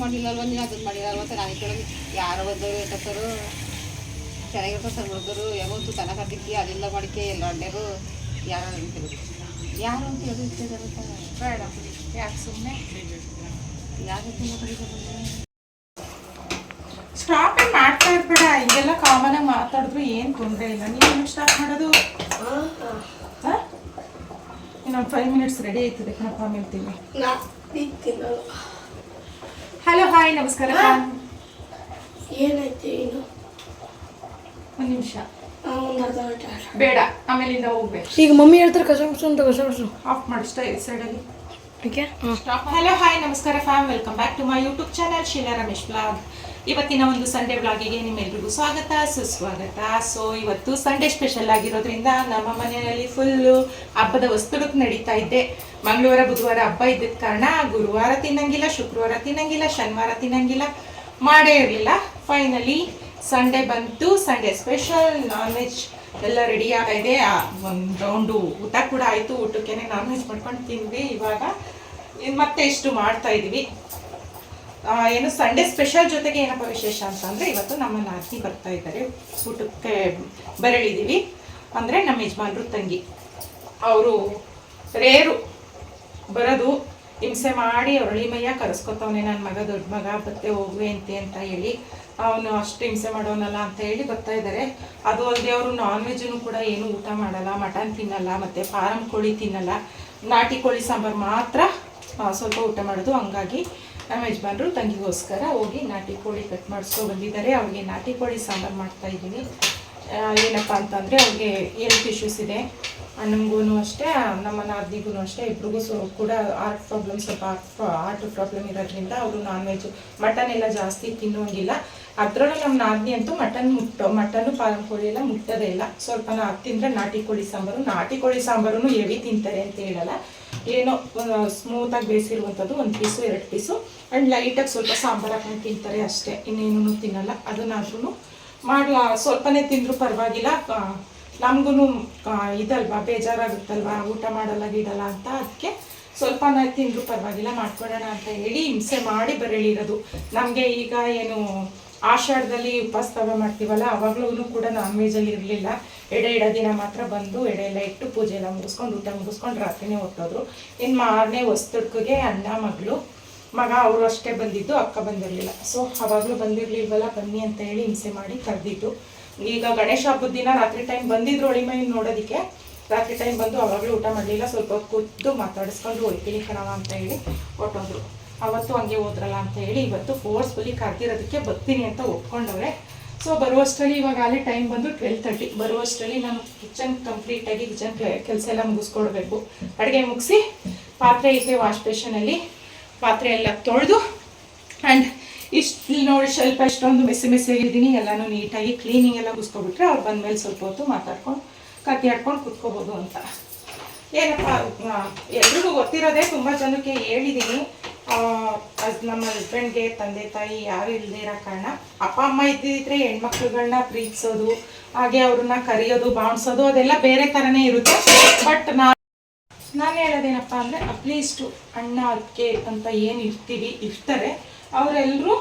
ಮಾಡಿಲ್ಲ ಅಲ್ವ ನೀನು ಅದನ್ನು ಮಾಡಿಲ್ಲ ಅಲ್ವ ಅಂತ ನಾನು ಕೇಳೋದು. ಯಾರು ಬಂದವರು ಎತ್ತರು ಚೆನ್ನಾಗಿರ್ತಾರೆ ಸರ್ ಹುಡುಗರು ಯಾವತ್ತು ಅದಕ್ಕೆ ಅದೆಲ್ಲ ಮಾಡಿಕೆ ಎಲ್ಲ ಅಡ್ಡರು ಯಾರು ಅಂತ ಯಾರು ಅಂತ ಹೇಳಿ ಇಷ್ಟ ಬೇಡ ಯಾಕೆ ಸುಮ್ಮನೆ ಯಾರು ಸ್ಟಾಪ್ ಮಾಡ್ತಾ ಇರ್ಬೇಡ ಇದೆಲ್ಲ ಕಾಮನ್ ಆಗಿ ಮಾತಾಡಿದ್ರು ಏನು ತೊಂದರೆ ಇಲ್ಲ. ನೀನು ಸ್ಟಾಪ್ ಮಾಡೋದು? ಹಾಂ? ಇನ್ನೊಂದು ಫೈವ್ ಮಿನಿಟ್ಸ್ ರೆಡಿ ಆಯ್ತದೆ ಕಣಪ್ಪ ಆಮೇಲೆ ಹಲೋ ಹಾಯ್ ನಮಸ್ಕಾರ ಏನೈತೆ ಏನು? ಒಂದು ನಿಮಿಷ. ಬೇಡ ಆಮೇಲಿಂದ ಹೋಗ್ಬೇಕು. ಈಗ ಮಮ್ಮಿ ಹೇಳ್ತಾರೆ ಕಸ ಗುಡ್ಸು ಅಂತ ಕಸ ಗುಡ್ಸು ಆಫ್ ಮಾಡಿಸ್ತಾ ಇದೆ ಸೈಡಲ್ಲಿ ಓಕೆ ಹಲೋ ಹಾಯ್ ನಮಸ್ಕಾರ fam welcome back to my YouTube channel Sheela Ramesh blog ಇವತ್ತಿನ ಒಂದು ಸಂಡೇ ಬ್ಲಾಗಿಗೆ ನಿಮ್ಮೆಲ್ರಿಗೂ ಸ್ವಾಗತ, ಸುಸ್ವಾಗತ. ಸೊ ಇವತ್ತು ಸಂಡೇ ಸ್ಪೆಷಲ್ ಆಗಿರೋದ್ರಿಂದ ನಮ್ಮ ಮನೆಯಲ್ಲಿ ಫುಲ್ಲು ಹಬ್ಬದ ವಸ್ತುಗಳು ನಡೀತಾ ಇದ್ದೆ ಮಂಗಳವಾರ, ಬುಧವಾರ ಹಬ್ಬ ಇದ್ದಿದ್ದ ಕಾರಣ ಗುರುವಾರ ತಿನ್ನಂಗಿಲ್ಲ, ಶುಕ್ರವಾರ ತಿನ್ನಂಗಿಲ್ಲ, ಶನಿವಾರ ತಿನ್ನಂಗಿಲ್ಲ, ಮಾಡೇ ಇರಲಿಲ್ಲ. ಫೈನಲಿ ಸಂಡೇ ಬಂತು ಸಂಡೇ ಸ್ಪೆಷಲ್ ನಾನ್ ವೆಜ್ ಎಲ್ಲ ರೆಡಿ ಇದೆ. ಒಂದು ರೌಂಡು ಊಟ ಕೂಡ ಆಯಿತು. ಊಟಕ್ಕೆ ನಾನ್ ವೆಜ್ ಮಾಡ್ಕೊಂಡು ತಿಂದ್ವಿ. ಇವಾಗ, ಮತ್ತೆ ಇಷ್ಟು ಮಾಡ್ತಾ ಇದೀವಿ. ಏನು ಸಂಡೇ ಸ್ಪೆಷಲ್ ಜೊತೆಗೆ ಏನಪ್ಪ ವಿಶೇಷ ಅಂತಂದರೆ ಇವತ್ತು ನಮ್ಮ ನಾತಿ ಬರ್ತಾ ಇದ್ದಾರೆ. ಊಟಕ್ಕೆ ಬರಳಿದ್ದೀವಿ. ಅಂದರೆ ನಮ್ಮ ಯಜಮಾನ್ರು ತಂಗಿ. ಅವರು ರೇರು ಬರೋದು ಹಿಂಸೆ ಮಾಡಿ ಅವ್ರ ಅಳಿಮಯ್ಯ ಕರೆಸ್ಕೊತವನೆ ನನ್ನ ಮಗ ದೊಡ್ಡ ಮಗ, ಬತ್ತೆ ಹೋಗ್ವೆ ಅಂತೆ ಅಂತ ಹೇಳಿ ಅವನು ಅಷ್ಟು ಹಿಂಸೆ ಮಾಡೋನಲ್ಲ ಅಂತ ಹೇಳಿ ಬರ್ತಾ ಇದ್ದಾರೆ. ಅದು ಅಲ್ಲದೆ ಅವರು ನಾನ್ ವೆಜ್ನು ಕೂಡ ಏನು ಊಟ ಮಾಡಲ್ಲ ಮಟನ್ ತಿನ್ನಲ್ಲ, ಮತ್ತು ಫಾರಂ ಕೋಳಿ ತಿನ್ನಲ್ಲ. ನಾಟಿ ಕೋಳಿ ಸಾಂಬಾರು ಮಾತ್ರ ಸ್ವಲ್ಪ ಊಟ ಮಾಡೋದು. ಹಂಗಾಗಿ ನಮ್ಮ ಯಜಮಾನರು ತಂಗಿಗೋಸ್ಕರ ಹೋಗಿ ನಾಟಿ ಕೋಳಿ ಕಟ್ ಮಾಡಿಸ್ಕೊ ಬಂದಿದ್ದಾರೆ. ಅವ್ರಿಗೆ ನಾಟಿ ಕೋಳಿ ಸಾಂಬಾರು ಮಾಡ್ತಾ ಇದ್ದೀನಿ. ಏನಪ್ಪಾ ಅಂತಂದರೆ ಅವ್ರಿಗೆ ಹೆಲ್ತ್ ಇಶ್ಯೂಸ್ ಇದೆ. ಅಣ್ಣಂಗೂ ಅಷ್ಟೇ ನಮ್ಮ ನಾದಿಗೂ ಅಷ್ಟೇ, ಇಬ್ರಿಗೂ ಸೊ ಕೂಡ ಹಾರ್ಟ್ ಪ್ರಾಬ್ಲಮ್ ಸ್ವಲ್ಪ ಹಾರ್ಟ್ ಪ್ರಾಬ್ಲಮ್ ಇರೋದ್ರಿಂದ ಅವರು ನಾನ್ ವೆಜ್ ಮಟನ್ ಎಲ್ಲ ಜಾಸ್ತಿ ತಿನ್ನುವಂಗಿಲ್ಲ ಅದರಲ್ಲೂ ನಮ್ಮ ನಾದಿನಿ ಅಂತೂ ಮಟನ್ ಮುಟ್ಟೋ ಮಟನ್ನು ಪಾಲಂ ಕೋಳಿ ಎಲ್ಲ ಮುಟ್ಟೋದೇ ಇಲ್ಲ. ಸ್ವಲ್ಪ ನಾ ತಿಂದರೆ ನಾಟಿ ಕೋಳಿ ಸಾಂಬಾರು, ನಾಟಿ ಕೋಳಿ ಸಾಂಬಾರು ಎವಿ ತಿಂತಾರೆ ಅಂತ ಹೇಳಲ್ಲ. ಏನೋ ಸ್ಮೂತಾಗಿ ಬೇಯಿಸಿರುವಂಥದ್ದು ಒಂದು ಪೀಸು ಎರಡು ಪೀಸು ಆ್ಯಂಡ್ ಲೈಟಾಗಿ ಸ್ವಲ್ಪ ಸಾಂಬಾರು ಹಾಕೊಂಡು ತಿಂತಾರೆ ಅಷ್ಟೇ. ಇನ್ನೇನು ತಿನ್ನಲ್ಲ. ಅದನ್ನಾದ್ರೂ ಮಾಡಿ ಸ್ವಲ್ಪನೇ ತಿಂದರೂ ಪರವಾಗಿಲ್ಲ. ನಮಗೂ ಇದಲ್ವಾ, ಬೇಜಾರಾಗುತ್ತಲ್ವಾ, ಊಟ ಮಾಡಲ್ಲ ಗಿಡಲ್ಲ ಅಂತ. ಅದಕ್ಕೆ ಸ್ವಲ್ಪನೇ ತಿಂದರೂ ಪರವಾಗಿಲ್ಲ. ಮಾಡ್ಕೊಡೋಣ ಅಂತ ಹೇಳಿ ಹಿಂಸೆ ಮಾಡಿ ಬರಳಿರೋದು. ನಮಗೆ ಈಗ ಏನು, ಆಷಾಢದಲ್ಲಿ ಉಪವಾಸ ಮಾಡ್ತೀವಲ್ಲ ಅವಾಗ್ಲೂ ಕೂಡ ನಾನ್ ವೆಜಲ್ಲಿ ಇರಲಿಲ್ಲ. ಎಡೆ ಇಡೋ ದಿನ ಮಾತ್ರ ಬಂದು ಎಡೆ ಎಲ್ಲ ಇಟ್ಟು ಪೂಜೆ ಎಲ್ಲ ಮುಗಿಸ್ಕೊಂಡು ಊಟ ಮುಗಿಸ್ಕೊಂಡು ರಾತ್ರಿನೇ ಹೊಟ್ಟೋದ್ರು ಇನ್ನು ಮಾರನೇ ಹೊಸ್ತುಡ್ಕಿಗೆ ಅಣ್ಣ, ಮಗಳು, ಮಗ ಅವರು ಅಷ್ಟೇ ಬಂದಿದ್ದು, ಅಕ್ಕ ಬಂದಿರಲಿಲ್ಲ. ಸೊ ಅವಾಗಲೂ ಬಂದಿರಲಿಲ್ವಲ್ಲ, ಬನ್ನಿ ಅಂತ ಹೇಳಿ ಹಿಂಸೆ ಮಾಡಿ ಕರೆದಿದ್ದು. ಈಗ ಗಣೇಶ ಹಬ್ಬದ ದಿನ ರಾತ್ರಿ ಟೈಮ್ ಬಂದಿದ್ರು ಒಳಿಮೈ ನೋಡೋದಕ್ಕೆ. ರಾತ್ರಿ ಟೈಮ್ ಬಂದು ಅವಾಗಲೂ ಊಟ ಮಾಡಲಿಲ್ಲ, ಸ್ವಲ್ಪ ಕುದ್ದು ಕೂತು ಮಾತಾಡಿಸ್ಕೊಂಡು ಹೋಗ್ತೀನಿ ಕಣವ ಅಂತ ಹೇಳಿ ಹೊಟ್ಟೋದ್ರು ಅವತ್ತು ಹಂಗೆ ಹೋದ್ರಲ್ಲ ಅಂತ ಹೇಳಿ ಇವತ್ತು ಫೋರ್ಸ್ಫುಲಿ ಕರೆದಿರೋದಕ್ಕೆ ಬರ್ತೀನಿ ಅಂತ ಒಪ್ಕೊಂಡವ್ರೆ. ಸೊ ಬರುವಷ್ಟರಲ್ಲಿ ಇವಾಗ ಅಲ್ಲಿ ಟೈಮ್ ಬಂದು ಟ್ವೆಲ್ ತರ್ಟಿ ಬರುವಷ್ಟರಲ್ಲಿ ನಾನು ಕಿಚನ್ ಕಂಪ್ಲೀಟಾಗಿ ಕಿಚನ್ ಕೆಲಸ ಎಲ್ಲ ಮುಗಿಸ್ಕೊಡ್ಬೇಕು. ಅಡುಗೆ ಮುಗಿಸಿ ಪಾತ್ರೆ ಐತೆ ವಾಶ್ ಬೇಷನಲ್ಲಿ ಪಾತ್ರೆ ಎಲ್ಲ ತೊಳೆದು ಆ್ಯಂಡ್ ಇಷ್ಟು ನೋಡಿ ಸ್ವಲ್ಪ ಇಷ್ಟೊಂದು ಮೆಸ್ಸಿ ಮೆಸ್ಸಿ ಆಗಿದ್ದೀನಿ ಎಲ್ಲನೂ ನೀಟಾಗಿ ಕ್ಲೀನಿಂಗ್ ಎಲ್ಲ ಮುಗಿಸ್ಕೊಬಿಟ್ರೆ ಅವ್ರು ಬಂದಮೇಲೆ ಸ್ವಲ್ಪ ಹೊತ್ತು ಮಾತಾಡ್ಕೊಂಡು ಕತ್ತಿ ಆಡ್ಕೊಂಡು ಕುತ್ಕೋಬೋದು ಅಂತ. ಏನಪ್ಪ ಎಲ್ರಿಗೂ ಗೊತ್ತಿರೋದೇ ತುಂಬ ಜನಕ್ಕೆ ಹೇಳಿದ್ದೀನಿ ನಮ್ಮ ಹಸ್ಬೆಂಡ್ಗೆ ತಂದೆ, ತಾಯಿ ಯಾರು ಇಲ್ಲದೇ ಇರೋ ಕಾರಣ ಅಪ್ಪ, ಅಮ್ಮ ಇದ್ದಿದ್ರೆ ಹೆಣ್ಮಕ್ಳುಗಳನ್ನ ಪ್ರೀತಿಸೋದು, ಹಾಗೆ ಅವ್ರನ್ನ ಕರೆಯೋದು, ಬಾಣಿಸೋದು, ಅದೆಲ್ಲ ಬೇರೆ ಥರನೇ ಇರುತ್ತೆ. ಬಟ್ ನಾ, ನಾನು ಹೇಳೋದೇನಪ್ಪ ಅಂದರೆ ಅಟ್ಲೀಸ್ಟು ಅಣ್ಣ ಅದಕ್ಕೆ ಅಂತ ಏನು ಇರ್ತೀವಿ, ಇರ್ತಾರೆ. ಅವರೆಲ್ಲರೂ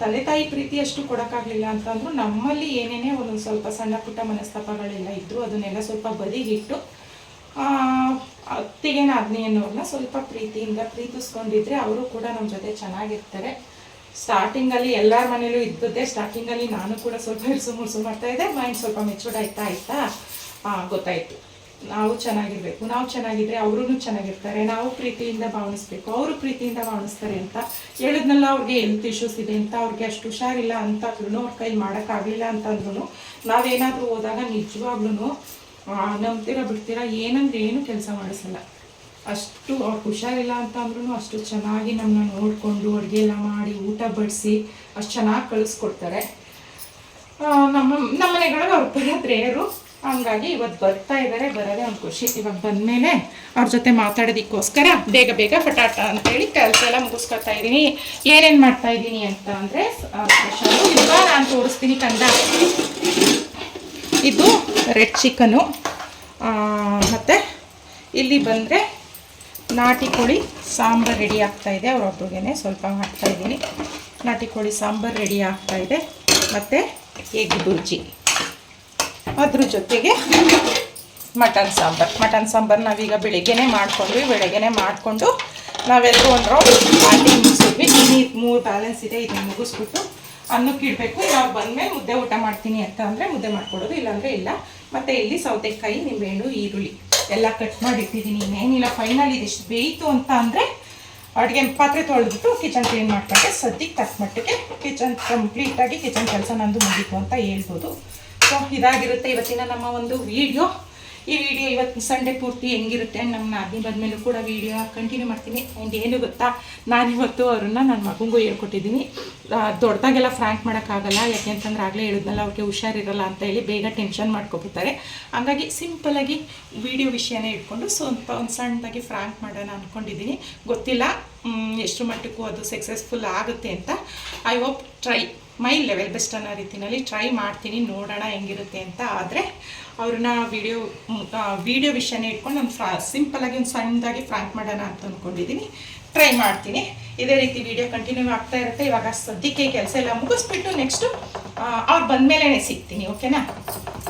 ತಂದೆ ತಾಯಿ ಪ್ರೀತಿ ಅಷ್ಟು ಕೊಡೋಕ್ಕಾಗಲಿಲ್ಲ ಅಂತಂದ್ರು ನಮ್ಮಲ್ಲಿ ಏನೇನೇ ಒಂದೊಂದು ಸ್ವಲ್ಪ ಸಣ್ಣ ಪುಟ್ಟ ಮನಸ್ತಾಪಗಳೆಲ್ಲ ಇದ್ದರು ಅದನ್ನೆಲ್ಲ ಸ್ವಲ್ಪ ಬದಿಗಿಟ್ಟು ಆ, ಅತ್ತಿಗೆ ನಾದ್ನಿ ಅನ್ನೋರನ್ನ ಸ್ವಲ್ಪ ಪ್ರೀತಿಯಿಂದ ಪ್ರೀತಿಸ್ಕೊಂಡಿದ್ರೆ ಅವರು ಕೂಡ ನಮ್ಮ ಜೊತೆ ಚೆನ್ನಾಗಿರ್ತಾರೆ. ಸ್ಟಾರ್ಟಿಂಗಲ್ಲಿ ಎಲ್ಲರ ಮನೇಲೂ ಇದ್ದದ್ದೇ ಸ್ಟಾರ್ಟಿಂಗಲ್ಲಿ ನಾನು ಕೂಡ ಸ್ವಲ್ಪ ಇರ್ಸು ಮುರ್ಸು ಮಾಡ್ತಾ ಇದ್ದೆ ಮೈಂಡ್ ಸ್ವಲ್ಪ ಮೆಚೂರ್ಡ್ ಆಯ್ತಾ ಆಯ್ತಾ ಗೊತ್ತಾಯ್ತು. ನಾವು ಚೆನ್ನಾಗಿರ್ಬೇಕು ನಾವು ಚೆನ್ನಾಗಿದ್ರೆ ಅವರು ಚೆನ್ನಾಗಿರ್ತಾರೆ ನಾವು ಪ್ರೀತಿಯಿಂದ ಭಾವನಿಸ್ಬೇಕು ಅವರು ಪ್ರೀತಿಯಿಂದ ಭಾವನಿಸ್ತಾರೆ ಅಂತ ಹೇಳಿದ್ನಲ್ಲ ಅವ್ರಿಗೆ ಹೆಲ್ತ್ ಇಶ್ಯೂಸ್ ಇದೆ ಅಂತ ಅವ್ರಿಗೆ ಅಷ್ಟು ಹುಷಾರಿಲ್ಲ ಅಂತ ಅವ್ರ ಕೈಲಿ ಮಾಡೋಕ್ಕಾಗಲಿಲ್ಲ ಅಂತಂದ್ರೂ ನಾವೇನಾದರೂ ಹೋದಾಗ ನಿಜವಾಗ್ಲೂ ನಂಬ್ತೀರಾ ಬಿಡ್ತೀರಾ, ಏನಂದ್ರೆ ಏನು ಕೆಲಸ ಮಾಡಿಸಲ್ಲ. ಅಷ್ಟು ಅವ್ರು ಹುಷಾರಿಲ್ಲ ಅಂತ ಅಂದ್ರೂ ಅಷ್ಟು ಚೆನ್ನಾಗಿ ನಮ್ಮನ್ನ ನೋಡಿಕೊಂಡು ಅಡುಗೆ ಎಲ್ಲ ಮಾಡಿ ಊಟ ಬಡಿಸಿ ಅಷ್ಟು ಚೆನ್ನಾಗಿ ಕಳಿಸ್ಕೊಡ್ತಾರೆ. ನಮ್ಮ ನಮ್ಮ ಮನೆಗಳಿಗೆ ಅವ್ರು ಯಾರು ಹಂಗಾಗಿ ಇವತ್ತು ಬರ್ತಾ ಇದ್ದಾರೆ ಬರೋದೇ ಒಂದು ಖುಷಿ. ಇವಾಗ ಬಂದಮೇಲೆ ಅವ್ರ ಜೊತೆ ಮಾತಾಡೋದಕ್ಕೋಸ್ಕರ ಬೇಗ ಬೇಗ ಪಟಾಟ ಅಂತೇಳಿ ಕೆಲಸ ಎಲ್ಲ ಮುಗಿಸ್ಕೊತಾ ಇದ್ದೀನಿ. ಏನೇನು ಮಾಡ್ತಾ ಇದ್ದೀನಿ ಅಂತ ಅಂದರೆ ಸ್ಪೆಷಲು ನಾನು ತೋರಿಸ್ತೀನಿ ಕಂದ. ಇದು ರೆಡ್ ಚಿಕನು ಮತ್ತು ಇಲ್ಲಿ ಬಂದರೆ ನಾಟಿ ಕೋಳಿ ಸಾಂಬಾರು ರೆಡಿ ಆಗ್ತಾಯಿದೆ ಅವ್ರೊಬ್ರಿಗೇನೆ ಸ್ವಲ್ಪ ಹಾಕ್ತಾಯಿದ್ದೀನಿ ನಾಟಿ ಕೋಳಿ ಸಾಂಬಾರು ರೆಡಿ ಆಗ್ತಾಯಿದೆ ಮತ್ತು ಎಗ್ ಬುರ್ಜಿ. ಅದ್ರ ಜೊತೆಗೆ ಮಟನ್ ಸಾಂಬಾರು. ಮಟನ್ ಸಾಂಬಾರು ನಾವೀಗ ಬೆಳಿಗ್ಗೆನೇ ಮಾಡ್ಕೊಂಡ್ವಿ. ಬೆಳಗ್ಗೆನೇ ಮಾಡಿಕೊಂಡು ನಾವೆಲ್ಲರೂ ಒಂದು ರೌಂಡ್ ಪಾರ್ಟಿ ಮುಗಿಸಿದ್ವಿ. ಇನ್ನೂ ಮೂರು ಬ್ಯಾಲೆನ್ಸ್ ಇದೆ. ಇದನ್ನು ಮುಗಿಸ್ಬಿಟ್ಟು ಅನ್ನಕ್ಕೆ ಇಡಬೇಕು. ಯಾವಾಗ ಬಂದಮೇಲೆ ಮುದ್ದೆ ಊಟ ಮಾಡ್ತೀನಿ ಅಂತ ಅಂದರೆ ಮುದ್ದೆ ಮಾಡ್ಕೊಡೋದು ಇಲ್ಲಾಂದರೆ ಇಲ್ಲ. ಮತ್ತು ಇಲ್ಲಿ ಸೌತೆಕಾಯಿ, ನಿಂಬೆಹಣ್ಣು, ಈರುಳ್ಳಿ ಎಲ್ಲ ಕಟ್ ಮಾಡಿ ಇಟ್ಟಿದ್ದೀನಿ ಇನ್ನೇನಿಲ್ಲ ಫೈನಲ್ ಇದಿಷ್ಟು ಬೇಯಿತು ಅಂತ ಅಂದರೆ ಅಡುಗೆ ಪಾತ್ರೆ ತೊಳೆದ್ಬಿಟ್ಟು ಕಿಚನ್ ಕ್ಲೀನ್ ಮಾಡ್ಕೊಂಡೆ ಸದ್ಯಕ್ಕೆ ತಕ್ಕ ಮಟ್ಟಿಗೆ ಕಿಚನ್ ಕಂಪ್ಲೀಟಾಗಿ ಕಿಚನ್ ಕೆಲಸ ನಂದು ಮುಗೀತು ಅಂತ ಹೇಳ್ಬೋದು. ಸೊ ಇದಾಗಿರುತ್ತೆ ಇವತ್ತಿನ ನಮ್ಮ ಒಂದು ವಿಡಿಯೋ ಈ ವಿಡಿಯೋ ಇವತ್ತು ಸಂಡೇ ಪೂರ್ತಿ ಹೆಂಗಿರುತ್ತೆ ನಮ್ಮ ನಾದಿನಿ ಬಂದಮೇಲೂ ಕೂಡ ವಿಡಿಯೋ ಕಂಟಿನ್ಯೂ ಮಾಡ್ತೀನಿ. ಆ್ಯಂಡ್ ಏನು ಗೊತ್ತಾ? ನಾನಿವತ್ತು ಅವ್ರನ್ನ ನನ್ನ ಮಗುಗೂ ಹೇಳ್ಕೊಟ್ಟಿದ್ದೀನಿ. ದೊಡ್ಡದಾಗೆಲ್ಲ ಫ್ರ್ಯಾಂಕ್ ಮಾಡೋಕ್ಕಾಗಲ್ಲ. ಯಾಕೆ ಅಂತಂದ್ರೆ ಆಗಲೇ ಹೇಳಿದ್ನಲ್ಲ, ಅವ್ರಿಗೆ ಹುಷಾರಿರಲ್ಲ ಅಂತ ಹೇಳಿ ಬೇಗ ಟೆನ್ಷನ್ ಮಾಡ್ಕೊಬಿಡ್ತಾರೆ. ಹಂಗಾಗಿ ಸಿಂಪಲಾಗಿ ವಿಡಿಯೋ ವಿಷಯನೇ ಇಟ್ಕೊಂಡು ಸ್ವಲ್ಪ ಒಂದು ಸಣ್ಣದಾಗಿ ಫ್ರ್ಯಾಂಕ್ ಮಾಡೋಣ ಅಂದ್ಕೊಂಡಿದ್ದೀನಿ ಗೊತ್ತಿಲ್ಲ ಎಷ್ಟು ಮಟ್ಟಕ್ಕೂ ಅದು ಸಕ್ಸಸ್ಫುಲ್ ಆಗುತ್ತೆ ಅಂತ. I hope try my level best ಅನ್ನೋ ರೀತಿಯಲ್ಲಿ ಟ್ರೈ ಮಾಡ್ತೀನಿ, ನೋಡೋಣ ಹೆಂಗಿರುತ್ತೆ ಅಂತ. ಆದರೆ ಅವ್ರನ್ನ ವಿಡಿಯೋ ವಿಡಿಯೋ ವಿಷಯನೇ ಇಟ್ಕೊಂಡು ನಾನು ಫ್ರಾ ಸಿಂಪಲಾಗಿ ಒಂದು ಸಣ್ಣದಾಗಿ ಫ್ರಾಂಕ್ ಮಾಡೋಣ ಅಂತ ಅಂದ್ಕೊಂಡಿದ್ದೀನಿ ಟ್ರೈ ಮಾಡ್ತೀನಿ. ಇದೇ ರೀತಿ ವಿಡಿಯೋ ಕಂಟಿನ್ಯೂ ಆಗ್ತಾ ಇರುತ್ತೆ. ಇವಾಗ ಸದ್ಯಕ್ಕೆ ಕೆಲಸ ಎಲ್ಲ ಮುಗಿಸ್ಬಿಟ್ಟು ನೆಕ್ಸ್ಟು ಅವ್ರು ಬಂದಮೇಲೆ ಸಿಗ್ತೀನಿ ಓಕೆನಾ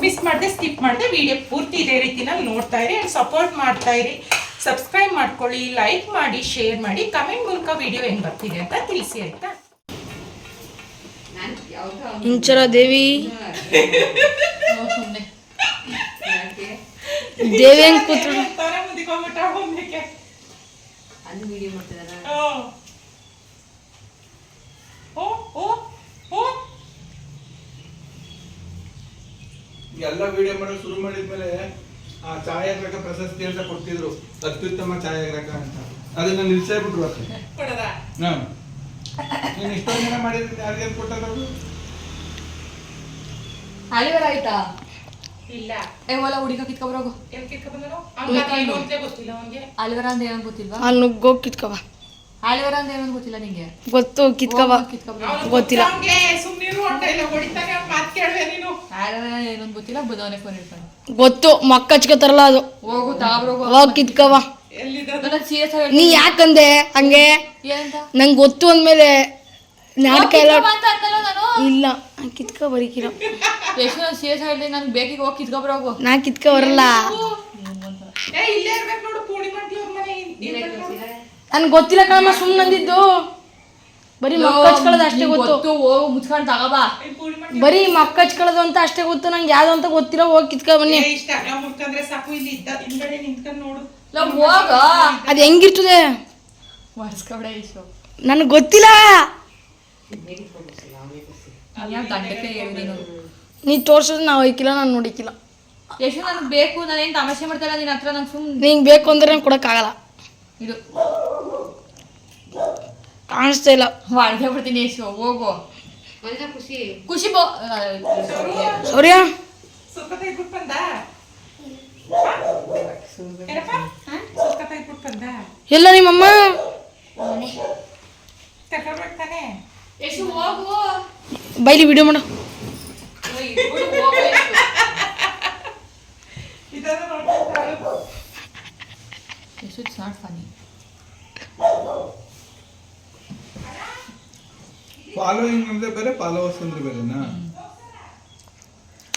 ಮಿಸ್ ಮಾಡಿದೆ ಸ್ಕಿಪ್ ಮಾಡಿದೆ ವಿಡಿಯೋ ಪೂರ್ತಿ ಇದೇ ರೀತಿನಲ್ಲಿ ನೋಡ್ತಾ ಇರಿ ಆ್ಯಂಡ್ ಸಪೋರ್ಟ್ ಮಾಡ್ತಾ ಇರಿ. ಸಬ್ಸ್ಕ್ರೈಬ್ ಮಾಡ್ಕೊಳ್ಳಿ ಲೈಕ್ ಮಾಡಿ ಶೇರ್ ಮಾಡಿ ಕಮೆಂಟ್ ಮೂಲಕ ವಿಡಿಯೋ ಹೆಂಗೆ ಬರ್ತಿದೆ ಅಂತ ತಿಳಿಸಿ, ಆಯಿತಾ? ಇಂಚರ ದೇವಿ. ದೇವಿ ಹೆಂಗ್ ಕೂತ್ರು? ಎಲ್ಲ ವಿಡಿಯೋ ಮಾಡಲು ಶುರು ಮಾಡಿದ್ಮೇಲೆ ಆ ಛಾಯಾಗ್ರಕ ಪ್ರಶಸ್ತಿ ಅಂತ ಕೊಡ್ತಿದ್ರು ಅತ್ಯುತ್ತಮ ಛಾಯಾಗ್ರಕ ಅಂತ. ಅದನ್ನ ನಿಲ್ಸೇ ಬಿಟ್ರು ಅಷ್ಟೇ. ಹಾ. ನೀನು ಇಷ್ಟೊಂದು ಜನ ಮಾಡಿದ್ರೆ ಯಾರಿಗೆ ಕೊಟ್ಟದ್ದು ಆಯ್ತಾ? ಇಲ್ಲ. ಏ ಹೊಲ ಹುಡುಗ ಕಿತ್ಕೊಬರೋಗು ಆಲಿವರ ಅಂತ ಏನೋ ಗೊತ್ತಿಲ್ವಾ? ಅಲ್ಲಿ ನುಗ್ಗೋ ಕಿತ್ಕವ ಆಲಿವರ ಅಂತ ಏನೋ ಗೊತ್ತಿಲ್ಲ ನಿಂಗೆ? ಗೊತ್ತು ಕಿತ್ಕವ ಗೊತ್ತಿಲ್ಲ. ಏನೊಂದು ಗೊತ್ತಿಲ್ಲ ಬದವನೆ ಫೋನ್ ಇರ್ತಾನೆ ಗೊತ್ತು ಮಕ್ಕ ಹಚ್ಕೋತಾರಲ್ಲ ಅದು. ಹೋಗು ತಾಬ್ರೋಗು. ಅವಾಗ ಕಿತ್ಕವ ನೀ ಯಾಕಂದೆ ಹಂಗೆ? ಏನಂತ? ನಂಗೆ ಗೊತ್ತು ಅಂದ್ಮೇಲೆ ನಾಟಕ ಎಲ್ಲ ಇಲ್ಲ ನಾನು ಕಿತ್ಕ ಬರೀಕಿಲ್ಲ. ಎಷ್ಟು ಸೀರಿಯಸ್ ಆಗಿ ನನ್ಗೆ ಬೇಕಿಗೆ ಹೋಗಿ ಕಿತ್ಕೊಬರೋಗು ನಾ ಕಿತ್ಕೊ ಬರಲ್ಲ. ಏ ಇಲ್ಲೇ ಇರ್ಬೇಕು ನೋಡು ಪೂಡಿ ಮಂಟ್ಲಿ ಮನೆ ಇನ್- ನನ್ಗೆ ಗೊತ್ತಿಲ್ಲ ಕಣಮ್ಮ ಸುಮ್ಮನೆ ಅಂದಿದ್ದು ಬರೀ ಮಕ್ಕ ಹಚ್ಕೊಳ್ಳೋದು ಅಷ್ಟೇ ಗೊತ್ತು. ಗೊತ್ತು ಹೋಗು ಮುಚ್ಕೊಂಡು ತಗೋಬಾ. ಬರೀ ಮಕ್ಕ ಹಚ್ಕೊಳ್ಳೋದು ಅಂತ ಅಷ್ಟೇ ಗೊತ್ತು ನಂಗೆ ಯಾವ್ದು ಅಂತ ಗೊತ್ತಿಲ್ಲ ಹೋಗಿ ಕಿತ್ಕೊ ಬನ್ನಿ. ಇಷ್ಟ ಮುಟ್ಕಂದ್ರೆ ಸಾಕು ಇಲ್ಲಿ ಇದ್ದ ಹಿಂದ್ಗಡೆ ನಿಂತ್ಕೊಂಡ್ ನೋಡು. ಅದು ಹೆಂಗಿರ್ತದೆ? ನನ್ ನನಗೆ ಗೊತ್ತಿಲ್ಲ. ನೀನು ನೀ ತೋರ್ಸಿದ್ರೆ ನಾವು ಹೋಯ್ಕಿಲ್ಲ ನಾನು ನೋಡಿಕಿಲ್ಲ. ಯಶು ನನಗೆ ಬೇಕು ನಾನೇನು ತಮಾಷೆ ಮಾಡ್ತಾಯಿಲ್ಲ ನಿನ್ನ ಹತ್ರ ನಂಗೆ ಸುಮ್ಮನೆ ನಿಂಗೆ ಬೇಕು ಅಂದ್ರೆ ನಂಗೆ ಕೊಡೋಕ್ಕಾಗಲ್ಲ ಇದು. ಕಾಣಿಸ್ತಾ ಇಲ್ಲ. ಅಡ್ಗೆ ಬಿಡ್ತೀನಿ ಯಶು ಹೋಗು. ಖುಷಿ. ಖುಷಿ ಬೋ ಸೌರ್ಯ? ಎಲ್ಲ ನಿಮ್ಮಮ್ಮ? ಬೈಲಿ ವಿಡಿಯೋ ಮಾಡು. ಫಾಲೋಯಿಂಗ್ ಅಂದ್ರೆ ಬೇರೆ ಫಾಲೋವರ್ಸ್ ಅಂದ್ರೆ ಬೇರೆನಾ?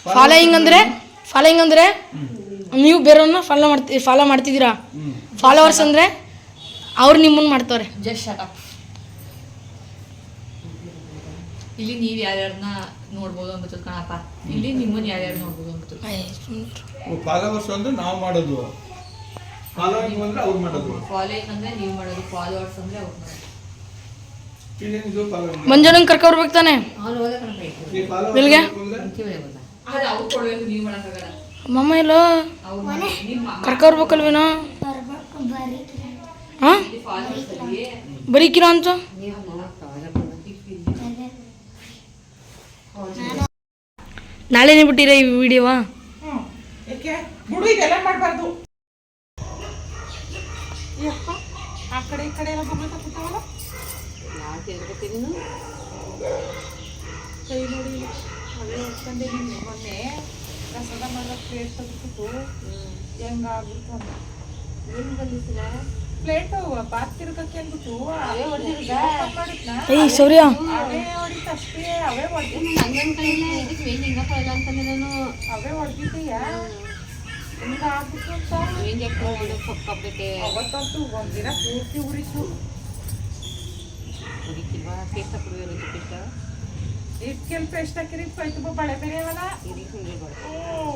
ಫಾಲೋಯಿಂಗ್ ಅಂದ್ರೆ ಫಾಲೋಯಿಂಗ್ ಅಂದ್ರೆ? ನೀವು ಬೇರೆಯವ್ರನ್ನ ಫಾಲೋ ಮಾಡ್ತಿ ಫಾಲೋ ಮಾಡ್ತಿದ್ದೀರಾ? ಫಾಲೋವರ್ಸ್ ಅಂದರೆ ಅವ್ರು ನಿಮ್ಮನ್ನ ಮಾಡ್ತಾರೆ. ಜಸ್ಟ್ ಶಟ್ ಅಪ್ ಇಲ್ಲಿ ನೀವು ಯಾರ್ಯಾರನ್ನ ನೋಡ್ಬೋದು ಅಂತ ಕಣಪ್ಪ ಇಲ್ಲಿ ನಿಮ್ಮನ್ನ ಯಾರ್ಯಾರು ನೋಡ್ಬೋದು ಅಂತ ಫಾಲೋವರ್ಸ್ ಅಂದ್ರೆ ನಾವು ಮಾಡೋದು. ಫಾಲೋಯಿಂಗ್ ಅಂದ್ರೆ ಅವ್ರು ಮಾಡೋದು. ಫಾಲೋಯಿಂಗ್ ಅಂದ್ರೆ ನೀವು ಮಾಡೋದು. ಫಾಲೋವರ್ಸ್ ಅಂದ್ರೆ ಅವ್ರು ಮಾಡೋದು. ಮಂಜಣ್ಣಂಗೆ ಕರ್ಕೊಬರ್ಬೇಕು ತಾನೆ? ಅವ್ನು ಮಮ್ಮ ಇಲ್ಲ ಕರ್ಕೊಬರ್ಬೇಕಲ್ವೇನೋ ಹಾಂ? ಬರೀಕಿರೋ ಅಂತ ನಾಳೆನೇ ಬಿಟ್ಟಿರ ಈ ವಿಡಿಯೋ ಮಾಡಬಾರ್ದು. ಆ ಕಡೆ ಈ ಕಡೆ ಎಲ್ಲ ನೀನು ಕೈ ನೋಡಿ ಇಲ್ಲಿ. ಅದೇ ನೋಡ್ಕೊಂಡೆ ನಿನ್ನೆ ಮೊನ್ನೆ ಪ್ರಸಾದ ಮಾಡೋ ಪ್ಲೇಟ್ ತೆಗೆದ್ಬಿಟ್ಟು ಹೆಂಗಾಗ್ಬಿಡ್ತು ಅಂತ ಏನು ಬಂದಿಸಿಲ್ಲ ಪ್ಲೇಟು ಬಾತ್ ತಿರ್ಗಕ್ಕೆ ಅಂದ್ಬಿಟ್ಟು ಅವೇ ಹೊಡ್ದಿರೋದ? ಮಾಡಿದ್ನ ಏಯ್ ಸೌರ್ಯ ಅವೇ ಅವೇ ಹೊಡೆದಿ ಹಂಗೆ ಅನ್ಕೊಂಡಿಲ್ಲ ಇದಕ್ಕೆ ವೇಂಜ್ ಹಿಂಗಪ್ಪ ಇಲ್ಲ ಅಂತಂದೆ ನಾನು ಅವೇ ಹೊಡೆದಿದ್ದೀಯಾ ಹಿಂಗೆ ಆಗ್ಬಿಟ್ಟು ಅಂತ ವೇಂಜ್ ಹಾಕೊಂಡು ಸೊಕ್ಕಬಿಟ್ಟೆ ಅವತ್ತಂತೂ ಒಂದಿನ ಪೂರ್ತಿ ಉರಿತು ಹುಡುಕಿಲ್ವಾ ಪೇಸ್ಟ್ ಹಾಕಿದ್ವಿ ರುಚಿ ಪೇಸ್ಟ್ ಇಟ್ಕೆಲ್ ಪೇಸ್ಟ್ ಹಾಕಿರಿ ತುಂಬ ಬಳೆ ಬೇರೆ ಅವಲ್ಲ? ಇದಕ್ಕೆ ಹಿಂಗೆ ಬೇಡ ಓ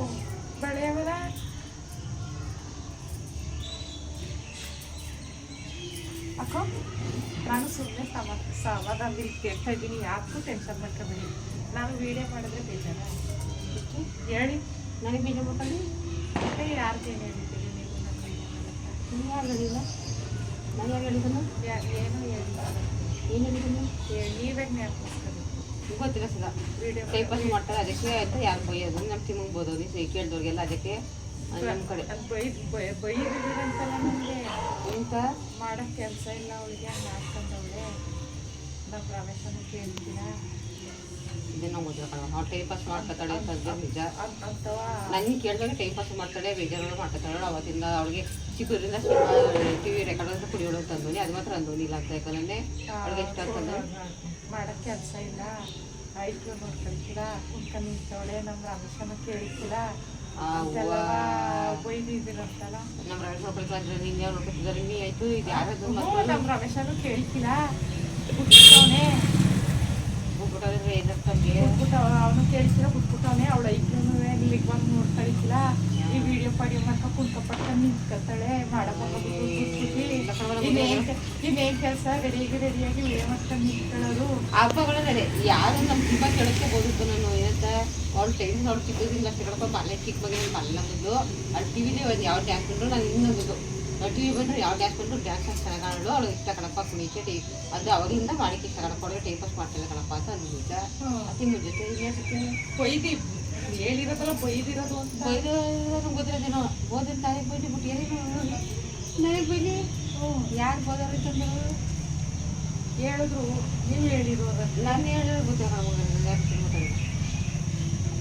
ಅಕ್ಕ ನಾನು ಸುಮ್ಮನೆ ಸಮ ಸಮಾಧಾನದಲ್ಲಿ ಕೇಳ್ತಾ ಇದ್ದೀನಿ ಯಾಕೂ ಟೆನ್ಷನ್ ಮಾಡ್ಕೋಬೇಡಿ. ನಾನು ವೀಡಿಯೋ ಮಾಡಿದ್ರೆ ಬೇಜಾರ ಹೇಳಿ ನನಗೆ ಬೀಜ ಬೇಕಲ್ಲಿ ಮತ್ತೆ ಯಾರಿಗೆ ಏನು ಹೇಳಿದ್ದೀರಿ ನೀವು? ವಿಡಿಯೋ ನೀವು ಯಾರು ಹೇಳಿಲ್ಲ ನಾನು ಯಾರು ಹೇಳಿದ್ದನು ಯಾ- ಹೇಳಿಲ್ಲ ಏನು ಹೇಳಿದ್ದನು ನೀವೇ ಜ್ಞಾಪಿಸ್ಕೋಬೇಕು ಗೊತ್ತಿಲ್ಲ ಸದಾ ಟೈಮ್ ಪಾಸ್ ಮಾಡ್ತಾರೆ ಅದಕ್ಕೆ ಅಂತ ಯಾರು ಬೈಯೋದು ನಮ್ಮ ತಿಮ್ಮಂಗೆ ಬೋದೋದು ಕೇಳಿದವ್ರಿಗೆಲ್ಲ ಅದಕ್ಕೆ ನಮ್ಮ ಕಡೆ ಎಂತ ಮಾಡೋ ಕೆಲಸ ಇಲ್ಲ ಅವಳಿಗೆ ಹಂಗೆ ಹಾಕ್ಕೊಂಡವಳೆ ನಮ್ಮ ರಮೇಶನ ಕೇಳ್ತೀನ ಇದನ್ನ ಟೈಮ್ ಪಾಸ್ ಮಾಡ್ಕೊತಾಳೆ ನಿಜ ನನಗೆ ಕೇಳಿದಾಗ ಟೈಮ್ ಪಾಸ್ ಮಾಡ್ತಾಳೆ ಬೇಜಾರು ಮಾಡ್ಕೊತಾಳೆ ಅವತ್ತಿಂದ ಅವಳಿಗೆ ಚಿಕ್ಕದ್ರಿಂದ ಟಿ ವಿ ರೆಕಾರ್ಡ್ ಅಂತ ಕುಡಿಯೋಳು ಅಂತ ಅಂದೋನಿ ಅದು ಮಾತ್ರ ಅಂದೋನಿ ಇಲ್ಲ ಅಂತ ಯಾಕಂದ್ರೆ ಅವ್ರಿಗೆ ಇಷ್ಟ ಆಗ್ತದ ಮಾಡೋ ಕೆಲಸ ಇಲ್ಲ ಆಯ್ತು ನೋಡ್ಕೊಳ್ತೀರ ಕುಂಕ ನಿಂತವಳೆ ನಮ್ಮ ರಮೇಶನ ಹೂವ ಬೈದಿದ್ದೀರಂತಲ್ಲ ನಮ್ಮ ರಮೇಶ್ ನೋಡ್ಕೊಳ್ತಾರೆ ನೀನು ಯಾರು ನೋಡ್ಕೊತಿದ್ದಾರೆ ನೀ ಆಯ್ತು ಇದು ಯಾರದು ಹ್ಞೂ, ಮತ್ತೆ ನಮ್ಮ ರಮೇಶನು ಕೇಳ್ತೀರ ಬಿಟ್ಬಿಟ್ಟವನೆ ಬಿಟ್ಬಿಟ್ಟು ಅವನು ಕೇಳ್ತೀರ ಬಿಟ್ಬಿಟ್ಟವನೆ ಅವಳು ಐಕ್ಳೂ ಇಲ್ಲಿಗೆ ಬಂದು ನೋಡ್ಕೊಳಿತಿಲ್ಲ ಈ ವಿಡಿಯೋ ಪಾಡಿ ಮಾಡ್ಕೊ ಕುಂತ್ಕೊಪಟ್ಕೊಂಡು ನಿಂತ್ಕೊತಾಳೆ. ಮಾಡಕ್ಕೆ ಇನ್ನೇನು ಇನ್ನೇನು ಕೆಲಸ? ರೆಡಿಯಾಗಿ ರೆಡಿಯಾಗಿ ವಿಡಿಯೋ ಮಾಡ್ಕೊಂಡು ಹಬ್ಬಗಳ ನಡೆ. ಯಾರು ನಮ್ಮ ತುಂಬ ಕೇಳಕ್ಕೆ ಹೋಗಿತ್ತು ನಾನು. ಏನಂತ ಅವ್ಳು ಟೈಮ್ ಅವ್ಳು ಅಷ್ಟು ಕೇಳ್ಕೊಂಡು ಮನೆ ಚಿಕ್ಕ ಮಗನ ಮನೆ ನಮ್ಮದು ಅಲ್ಲಿ ಟಿ ವಿಲಿ ಒಂದು ಯಾವ ಬಂದ್ರು ನಾನು ಇನ್ನೊಂದು ಟಿ ವಿ ಬಂದ್ರೆ ಯಾವ ಡ್ಯಾನ್ಸ್ ಬಂದರೂ ಡ್ಯಾನ್ಸ್ ಅಷ್ಟು ಚೆನ್ನಾಗಿ ಆಡೋಳು ಅವಳು ಇಷ್ಟ ಕಣಪ್ಪ ಕುಣಿಕೆ ಟೈ ಅದು ಅವರಿಂದ ಮಾಡಿಕೆ ಇಷ್ಟ ಕಣಪ್ಪ ಅವಳಿಗೆ ಟೈಮ್ ಪಾಸ್ ಮಾಡ್ತಿಲ್ಲ ಕಣಪ್ಪ ಅಂತ ಅಂದ್ಬಿಟ್ಟ ಅತಿ ಮುಂಜೆ ಜೊತೆ ಬೈದಿ ಹೇಳಿರೋದಲ್ಲ ಬೈದಿರೋದು ಅಂತ. ಬೈದಿರೋದು ಗೊತ್ತಿರೋದೇನೋ ಬೋದಿನ ತಾರೀಕು ಬೈದು ಬಿಟ್ಟು ಏನೇನು ನನಗೆ ಬೈಲಿ? ಯಾರು ಬೋದಾರು ಅಂತಂದ್ರು? ಹೇಳಿದ್ರು. ನೀವು ಹೇಳಿರೋದ ನಾನು ಹೇಳಿದ್ರೆ ಗೊತ್ತಿಲ್ಲ ಯಾಕೆ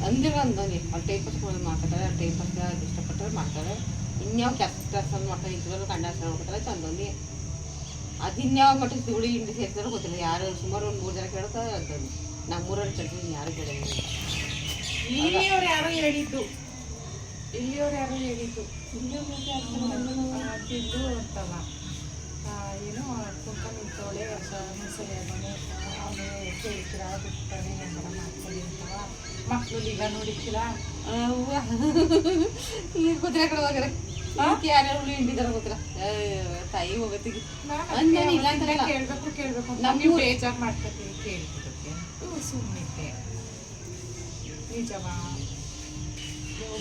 ಅಂದಿರೋ ಅಂದೋನಿ ಅವ್ರು ಟೈಮ್ ಪಾಸ್ ಮಾಡ್ಕೊತಾರೆ ಟೈಮ್ ಪಾಸ್ ಇಷ್ಟಪಟ್ಟರೆ ಮಾಡ್ತಾರೆ. ಇನ್ಯಾವ ಕೆಲಸ ಕೆಲಸ ಮಾಡ್ತಾರೆ ಇದ್ರಲ್ಲೂ ಕಂಡ ಹೆಸರು ನೋಡ್ಕೊತಾರೆ ಚಂದೋನಿ ಅದು ಇನ್ಯಾವ ಮಟ್ಟಕ್ಕೆ ಧೂಳಿ ಹಿಂಡಿ ಸೇರ್ತಾರೋ ಗೊತ್ತಿಲ್ಲ. ಯಾರು ಸುಮಾರು ಒಂದು ಮೂರು ಜನ ಕೇಳ್ತಾರೆ ಅಂತಂದು ನಮ್ಮೂರಲ್ಲಿ ಕೇಳ್ತೀನಿ ಯಾರು ಕೇಳಿಲ್ಲ ಇಲ್ಲಿಯವ್ರು ಯಾರೋ ಹೇಳಿದ್ದು. ಇಲ್ಲಿಯವ್ರು ಯಾರೋ ಹೇಳಿದ್ದು. ತಿಂದು ಅಂತವ ಏನೋ ಕುಂಕ ನಿಂತವಳೆ ಮುಸಳೆ ಮನೆ ಅವನು ಕೇಳ್ತೀರ ಬಿಡ್ತಾನೆ ಹೆಂಗಾರ ಮಾಡ್ಕೊಳ್ಳಿ ಅಂತವ ಮಕ್ಕಳು ಈಗ ನೋಡಿಕ್ಕಿಲ್ಲ ಈಗ ಕುದುರೆ ಕಡೆ ಹೋಗ್ಯಾರ ಯಾರ್ಯಾರು ಹುಳಿ ಹಿಂಡಿದಾರ ಗೊತ್ತಿಲ್ಲ ಏ, ತಾಯಿ ಹೋಗತ್ತಿಗೆ. ಇಲ್ಲ ಅಂತ ಕೇಳ್ಬೇಕು ಕೇಳ್ಬೇಕು ಊರ್- ಬೇಜಾರು ಮಾಡ್ಕೊತೀವಿ ಕೇಳ್ತಿದ್ದಕ್ಕೆ ಸುಮ್ಮನೆ ನಿಜವಾ?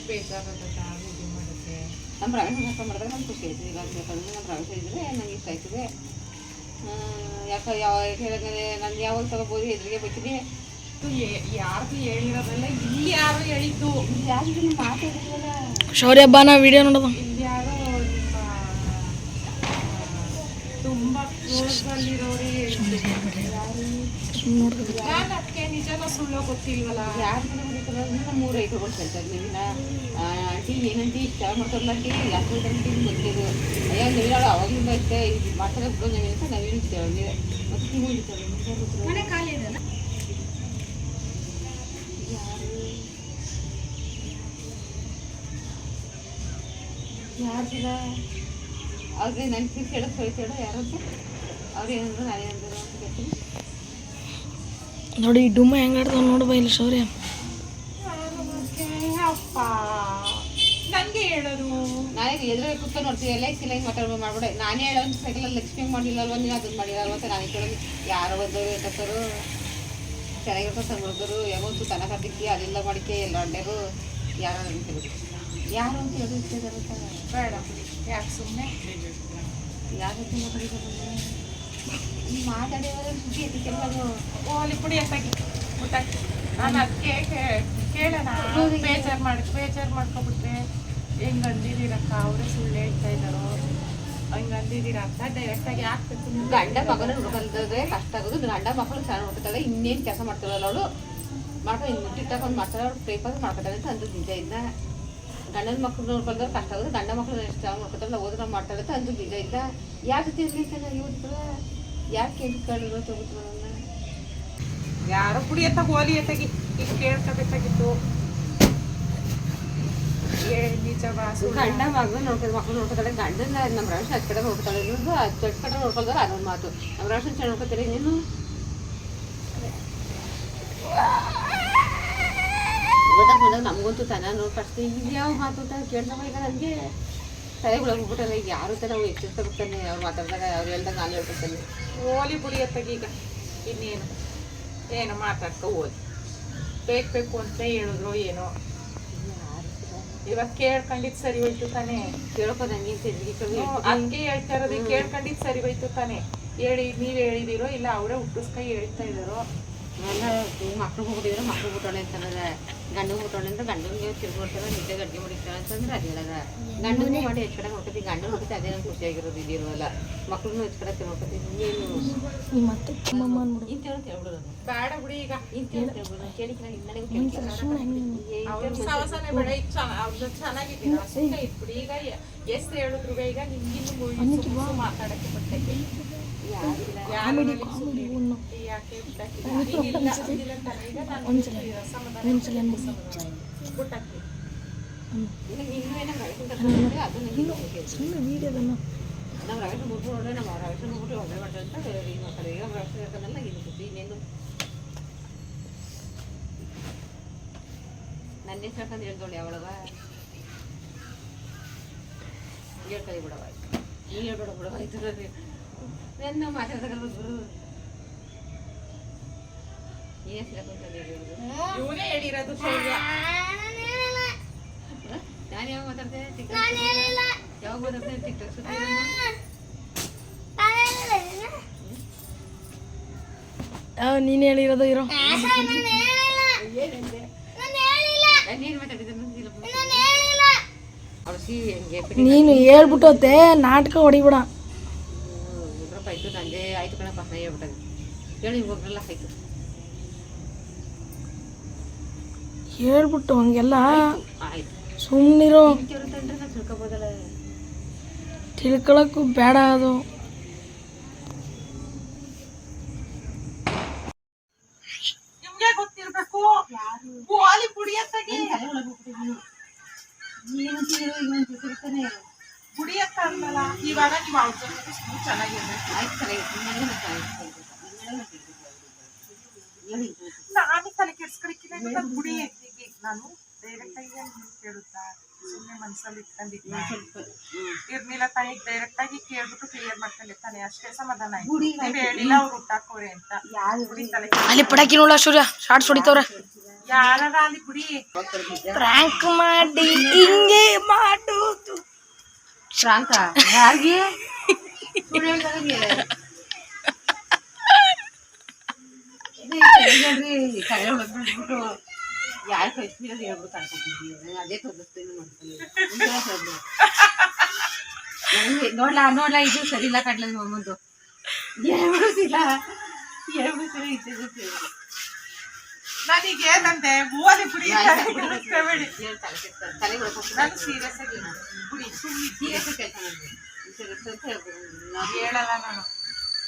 ಬೇಜಾರದ ಇದು ಮಾಡುತ್ತೆ ನಮ್ಮ ರಮೇಶ್ ಕಷ್ಟ ಮಾಡಿದ್ರೆ ನಂಗೆ ಖುಷಿ ಆಯ್ತದೆ ಇಲ್ಲ ನಮ್ಮ ರಮೇಶ್ ಇದ್ದರೆ ನಂಗೆ ಇಷ್ಟ ಆಯ್ತದೆ. ಯಾಕೆ ಯಾವ ಹೇಳಿದ್ರೆ ನಾನು ಯಾವಾಗ ತಗೋಬೋದು ಎದುರಿಗೆ ಬರ್ತೀನಿ ಯಾರ್ದು ಹೇಳಿರೋದಲ್ಲ ಇಲ್ಲಿ ಯಾರು ಹೇಳಿದ್ದು ಯಾರು ನಿಮ್ಮ ಮಾತಾಡಿದ್ರಲ್ಲ ಶೌರ್ಯ ಹಬ್ಬನ ವಿಡಿಯೋ ನೋಡೋದು ಇಲ್ಲಿ ಯಾರೋ ನಿಮ್ಮ ಆ, ತುಂಬಾ ಕ್ಲೋಸ್ನಲ್ಲಿರೋರೇ ಹೇಳಿದ್ದು ನಾನು ಅದಕ್ಕೆ ನಿಜನ ಸುಳ್ಳು ಗೊತ್ತಿಲ್ವಲ್ಲ ಯಾರು ಜನ ಬರೀತಾರ ನಮ್ಮ ಮೂರು ಐಕ್ಳುಗಳು ಕೇಳ್ತಾರೆ ನೀವಿನ ಆಂಟಿ ಏನಂಟಿ ಇಷ್ಟ ಮಾಡ್ತಾರಲ್ಲ ಆಂಟಿ ಯಾಕೆ ಆಂಟಿ ಗೊತ್ತಿದ್ದು ಅಯ್ಯೋ ನವೀನ ಅವಾಗಿಂದ ಐತೆ ಇದು ಮಾಡ್ತಾರೆ ಬಿಡು ನವೀನ ಅಂತ ನವೀನ ಇರ್ತೇವೆ ಮತ್ತೆ ನೀವು ಇರ್ತಾರೆ ಅವ್ರಿಗೆ ನನ್ನ ಸಿಕ್ ಹೇಳೋದು ಹೋಯ್ತೇಳೋ ಯಾರಂತ ಅವ್ರು ಏನಂದ್ರು ನಾನೇನಂದ್ರು ಅಂತ ಕೇಳ್ತೀನಿ. ನೋಡಿ ಈ ಡುಮ್ಮ ಹೆಂಗ್ ಆಡ್ತಾವ ನೋಡ್ಬಾ ಇಲ್ಲಿ ಶೌರ್ಯ. ಅಪ್ಪ. ನನಗೆ ಹೇಳೋದು ನಾನೇ ಎದುರು ಕುತ್ಕೊಂಡು ನೋಡ್ತೀವಿ. ಎಲ್ಲ ಇಲ್ಲ ಹಿಂಗೆ ಮಾತಾಡ್ಬೋದು ಮಾಡ್ಬಿಡ. ನಾನೇ ಹೇಳೋ ಸೈಕಲಲ್ಲಿ ಲಕ್ಷ್ಮಿ ಮಾಡಿಲ್ಲಲ್ವ ನೀನು ಅದನ್ನ ಮಾಡಿರಲ್ವ ಅಂತ ನಾನೇ ಕೇಳೋದು. ಯಾರು ಬಂದವರು ಎತ್ತರು ಚೆನ್ನಾಗಿರ್ತಾರೆ ಹುಡುಗರು ಯಾವತ್ತು ತನಕ ಅದಕ್ಕೆ ಅದೆಲ್ಲ ಮಾಡಿಕೆ ಎಲ್ಲ ಅಂಡೆರು ಯಾರು ಅಂತ ಕೇಳಿದ್ರು ಯಾರು ಅಂತ ಹೇಳಿ ಇರ್ತಿದ್ದಾರೆ ಅಂತ ಬೇಡ ಯಾಕೆ ಸುಮ್ಮನೆ ಯಾರು ನೀವು ಮಾತಾಡಿದ್ರೆ ಸುದ್ದಿ ಕೆಲವರು ಓ ಓಲಿ ಪುಡಿ ಎತ್ತಾಗಿ ಮುಟ್ಟಾಕಿ ನಾನು ಅದಕ್ಕೆ ಕೇಳೋಣ ಬೇಜಾರು ಮಾಡಿ ಬೇಜಾರು ಮಾಡ್ಕೊಬಿಟ್ರೆ ಹೆಂಗೆ ಅಂದಿದ್ದೀರಕ್ಕ ಅವರೇ ಸುಳ್ಳು ಹೇಳ್ತಾ ಇದ್ದಾರೋ ಹಂಗೆ ಅಂದಿದ್ದೀರ ಅಂತ ಡೈರೆಕ್ಟಾಗಿ ನೀವು ಗಂಡ ಮಗನ ಹುಡುಗಲ್ದೇ ಕಷ್ಟ ಆಗೋದು. ಗಂಡ ಮಕ್ಕಳು ಚೆನ್ನಾಗಿ ನೋಡ್ಕೊತಾಳೆ ಇನ್ನೇನು ಕೆಲಸ ಮಾಡ್ತಾಳಲ್ಲ ಅವಳು. ಮಾಡ್ಕೊಂಡು ಇನ್ನು ಟಿಕ್ಟಾಕೊಂಡು ಮಾಡ್ತಾಳೆ ಅವ್ರು ಪೇಪರ್ ಮಾಡ್ಕೊತಾಳೆ ಅಂತ ಅಂದು ನಿಜ. ಇದ್ದ ಗಂಡನ ಮಕ್ಕಳು ನೋಡ್ಕೊಂಡ್ರೆ ಕಷ್ಟ ಆಗುತ್ತೆ. ಗಂಡ ಮಕ್ಕಳು ಎಷ್ಟು ನೋಡ್ಕೊತಾರಲ್ಲ ಓದ್ರ ಮಾಡ್ತಾರೆ ಅಂತ ಅಂದು ಬೀಜ ಜೊತೆ ಇರ್ಲಿ ಚೆನ್ನಾಗಿ ಓದ್ತಾಳೆ ಯಾಕೆ ಕೇಳ್ಕೊಳ್ಳೋ ತಗೋತಾರೆ ಯಾರೋ ಕುಡಿ ಎತ್ತಾಗ ಹೋಲಿ ಎತ್ತಾಗಿ. ಈಗ ಕೇಳ್ಕೋಬೇಕಾಗಿತ್ತು ನಿಜ ಬಾಸು ಗಂಡ ಮಗ ನೋಡ್ಕೊಂಡು ಮಕ್ಕಳು ನೋಡ್ಕೊತಾಳೆ ಗಂಡನ ನಮ್ಮ ರಾಶನ್ ಹತ್ತು ಕಡೆ ನೋಡ್ಕೊತಾಳೆ. ಇನ್ನೊಂದು ಹತ್ತು ಕಡೆ ನೋಡ್ಕೊಳ್ತಾರೆ ಅದೊಂದು ಮಾತು. ನಮ್ಮ ರಾಶನ್ ಚೆನ್ನಾಗಿ ನೋಡ್ಕೊತಾರೆ. ನೀನು ಬಂದಾಗ ನಮಗಂತೂ ತನ ನೋಡಿ ಫಸ್ಟ್ ಯಾವ ಮಾತು ಅಂತ ಕೇಳ್ದಾಗ ಈಗ ನನಗೆ ತಲೆಗಳು ಹೋಗ್ಬಿಟ್ಟಲ್ಲ ಈಗ ಯಾರು ತರ ನಾವು ಎಚ್ಚರಿಸ್ತಾನೆ ಅವ್ರು ಮಾತಾಡಿದಾಗ ಅವ್ರು ಹೇಳ್ದಾಗ ನಾನು ಹೇಳ್ಕೊತಾನೆ ಓಲಿ ಪುಡಿ ಎತ್ತಾಗ ಈಗ ಇನ್ನೇನು ಏನು ಮಾತಾಡ್ಕೊ ಓದಿ ಬೇಕು ಬೇಕು ಅಂತ ಹೇಳಿದ್ರು ಏನೋ ಇವಾಗ ಕೇಳ್ಕೊಂಡಿದ್ ಸರಿ ಹೋಯ್ತು ತಾನೇ ಕಮ್ಮಿ ಹಂಗೆ ಹೇಳ್ತಾ ಇರೋದು ಕೇಳ್ಕೊಂಡಿದ್ ಸರಿ ಹೋಯ್ತು ತಾನೇ ಹೇಳಿ ನೀವ್ ಹೇಳಿದಿರೋ ಇಲ್ಲ ಅವರೇ ಹುಟ್ಟಿಸ್ಕೈ ಹೇಳ್ತಾ ಇದಾರೋ ಮಕ್ಕಳು ಮಕ್ಳು ಮಕ್ಕಳು ಬಿಟ್ಟೋಳೆ ಅಂತಂದ್ರೆ ಗಂಡು ಹುಟ್ಟೋಣಂದ್ರೆ ಅಂದ್ರೆ ನೀವು ತಿರ್ಗೊಡ್ತಾರೆ ನಿದ್ದೆ ಗಡ್ಗೆ ಹೊಡಿತಾರೆ ಅಂತಂದ್ರೆ ಅದು ಹೇಳದ ಗಂಡನಿಗೆ ಮಾಡಿ ಹೆಚ್ಚು ಕಡೆ ಹೋಗ್ತೈತಿ ಗಂಡನ ಹೊಡಿತೆ ಅದೇ ನಂಗೆ ಖುಷಿಯಾಗಿರೋದು ಇದಿರೋಲ್ಲ ಮಕ್ಳನ್ನೂ ಹೆಚ್ಚು ಕಡೆ ತಿರ್ಗೊಡ್ತೀವಿ ಇನ್ನೇನು? ಮತ್ತೆ ಇಂತೇಳು ತಿಳ್ಬಿಡೋದು ಬೇಡ ಬಿಡಿ ಈಗ. ಇಂತೇಳು ತಿಳ್ಬಿಡೋದು ಕೇಳಿ ಇನ್ನಡೆಗೆ ಅವ್ರ ಸಹವಾಸನೆ ಬೇಡ. ಈಗ ಚೆನ್ನ- ಅವ್ರ್ದು ಚೆನ್ನಾಗಿದ್ದೀರಾ? ಸುಮ್ಮನೆ ಇಟ್ಬಿಡಿ ಈಗ ಎಷ್ಟು ಹೇಳಿದ್ರು ಈಗ ನಿಮ್ಗಿನ್ನು ಮಾತಾಡಕ್ಕೆ ಬರ್ತೈತೆ ಯಾರು ಈಗ ನಾನು ನನಗೆ ಸುಮ್ಮನೆ ವೀಡಿಯೋದನ್ನ ರೈತರು ಬಿಟ್ಟು ನೋಡ್ರೆ ನಮ್ಮ ರೈತರು ಬಿಟ್ಟು ಒಬ್ಬರೇ ಈಗ ಇರ್ತಾನಲ್ಲ ಇದು ಗೊತ್ತು ಇನ್ನೇನು ನನ್ನ ಹೆಸರು ಹಾಕೊಂಡು ಹೇಳ್ದೋಳು ಯಾವಳವ ಹೇಳ್ಕೊಳ್ಳಿ ಬಿಡವ ನೀ ಹೇಳ್ಬೇಡ ಬಿಡವ ಆಯ್ತು ನನ್ನ ಮಾತಾಡ್ದಾಗ ಬಿಡು ನೀ ಹೆಸರು ಹಾಕೊಂಡು ಹೇಳೋದು ಇವನೇ ಹೇಳಿರೋದು ಶೌರ್ಯ ನಾನು ಯಾವಾಗ ಮಾತಾಡ್ತೆ ಯಾವಾಗ ಮಾತಾಡ್ತೆ ಟಿಕ್ಟಾಕ್ ಸುದ್ದಿ ನೀನು ಹೇಳಿರೋದು ಇರೋ. ನೀನು ಹೇಳ್ಬಿಟ್ಟೋತೆ ನಾಟಕ ಹೊಡಿಬಿಡ. ಆಯ್ತು ಕಣಪ್ಪ ನಾ ಹೇಳ್ಬಿಟ್ಟೆ ಹೇಳಿ ಹೋಗ್ರಲ್ಲ ಆಯ್ತು. ಹೇಳ್ಬಿಟ್ಟು ಹಂಗೆಲ್ಲ ಆಯ್ತು ಸುಮ್ಮನಿರೋ ತಿಳ್ಕೊಳಕ್ಕೂ ಬೇಡ ಅದು. ಎತ್ತ ಅಂದಲ್ಲ ಇವಾಗ ನೀವು ಅವ್ರ ಜೊತೆ ಸುಮ್ಮನೆ ಚೆನ್ನಾಗಿರ್ಬೇಕು. ಆಯ್ತು ಹೇಳಿ ನಾನು ತಲೆ ಕೆಡ್ಸ್ಕೊಳಕ್ಕಿಲ್ಲ ಗುಡಿ ಪುಡಿ ಎತ್ತಿಗೆ ನಾನು ಡೈರೆಕ್ಟ್ ಆಗಿ ಕೇಳುತ್ತಾ? ಸುಮ್ಮನೆ ಮನ್ಸಲ್ಲಿ ಇಟ್ಕೊಂಡಿದ್ದೆ ಇರ್ಲಿಲ್ಲ ತಾಯಿ ಡೈರೆಕ್ಟ್ ಆಗಿ ಕೇಳ್ಬಿಟ್ಟು ಕ್ಲಿಯರ್ ತಾನೆ ಅಷ್ಟೇ ಸಮಾಧಾನ ಆಯ್ತು. ನೀವ್ ಹೇಳಿಲ್ಲ ಅವ್ರು ಹುಟ್ಟಾಕೋರೆ ಅಂತ. ಪುಡಿ ತಲೆ ಅಲ್ಲಿ ಪಟಾಕಿ ನೋಡ ಸೂರ್ಯ ಶಾರ್ಟ್ಸ್ ಹೊಡಿತವ್ರೆ. ಯಾರ ಅಲ್ಲಿ ಪುಡಿ ಪ್ರ್ಯಾಂಕ್ ಮಾಡಿ ಹಿಂಗೆ ಮಾಡೋದು. ಪ್ರಾಂಕ ಯಾರಿಗೆ? ಹೇಳ್ರಿ ಕರೆ ಹೊಡೆದ್ಬಿಟ್ಟು ಯಾರು ಕಳಿಸ್ಬಿಡೋದು ಹೇಳ್ಬಿಟ್ಟು ಅನ್ಕೊಂಡಿದ್ದೀವಿ ಅದೇ ತೋರಿಸ್ತೀನಿ ಮಾಡ್ತೀನಿ ನನಗೆ ನೋಡ್ಲಾ ನೋಡ್ಲಾ ಇದು ಸರಿ ಇಲ್ಲ ಕಡ್ಲ ನಿಮ್ಮ ಅಮ್ಮಂದು ಹೇಳ್ಬಿಡಿಸಿಲ್ಲ ಹೇಳ್ಬಿಡಿಸಿಲ್ಲ ಇದ್ದೇ ನನಗೆ ಏನಂದೆ ಗೋಲಿ ಪುಡಿ ನಾನು ಸೀರಿಯಸ್ ಆಗಿ ಪುಡಿ ಸುಮ್ಮನೆ ಸೀರಿಯಸ್ ಹೇಳ್ಬೋದು ಹೇಳಲ್ಲ ನಾನು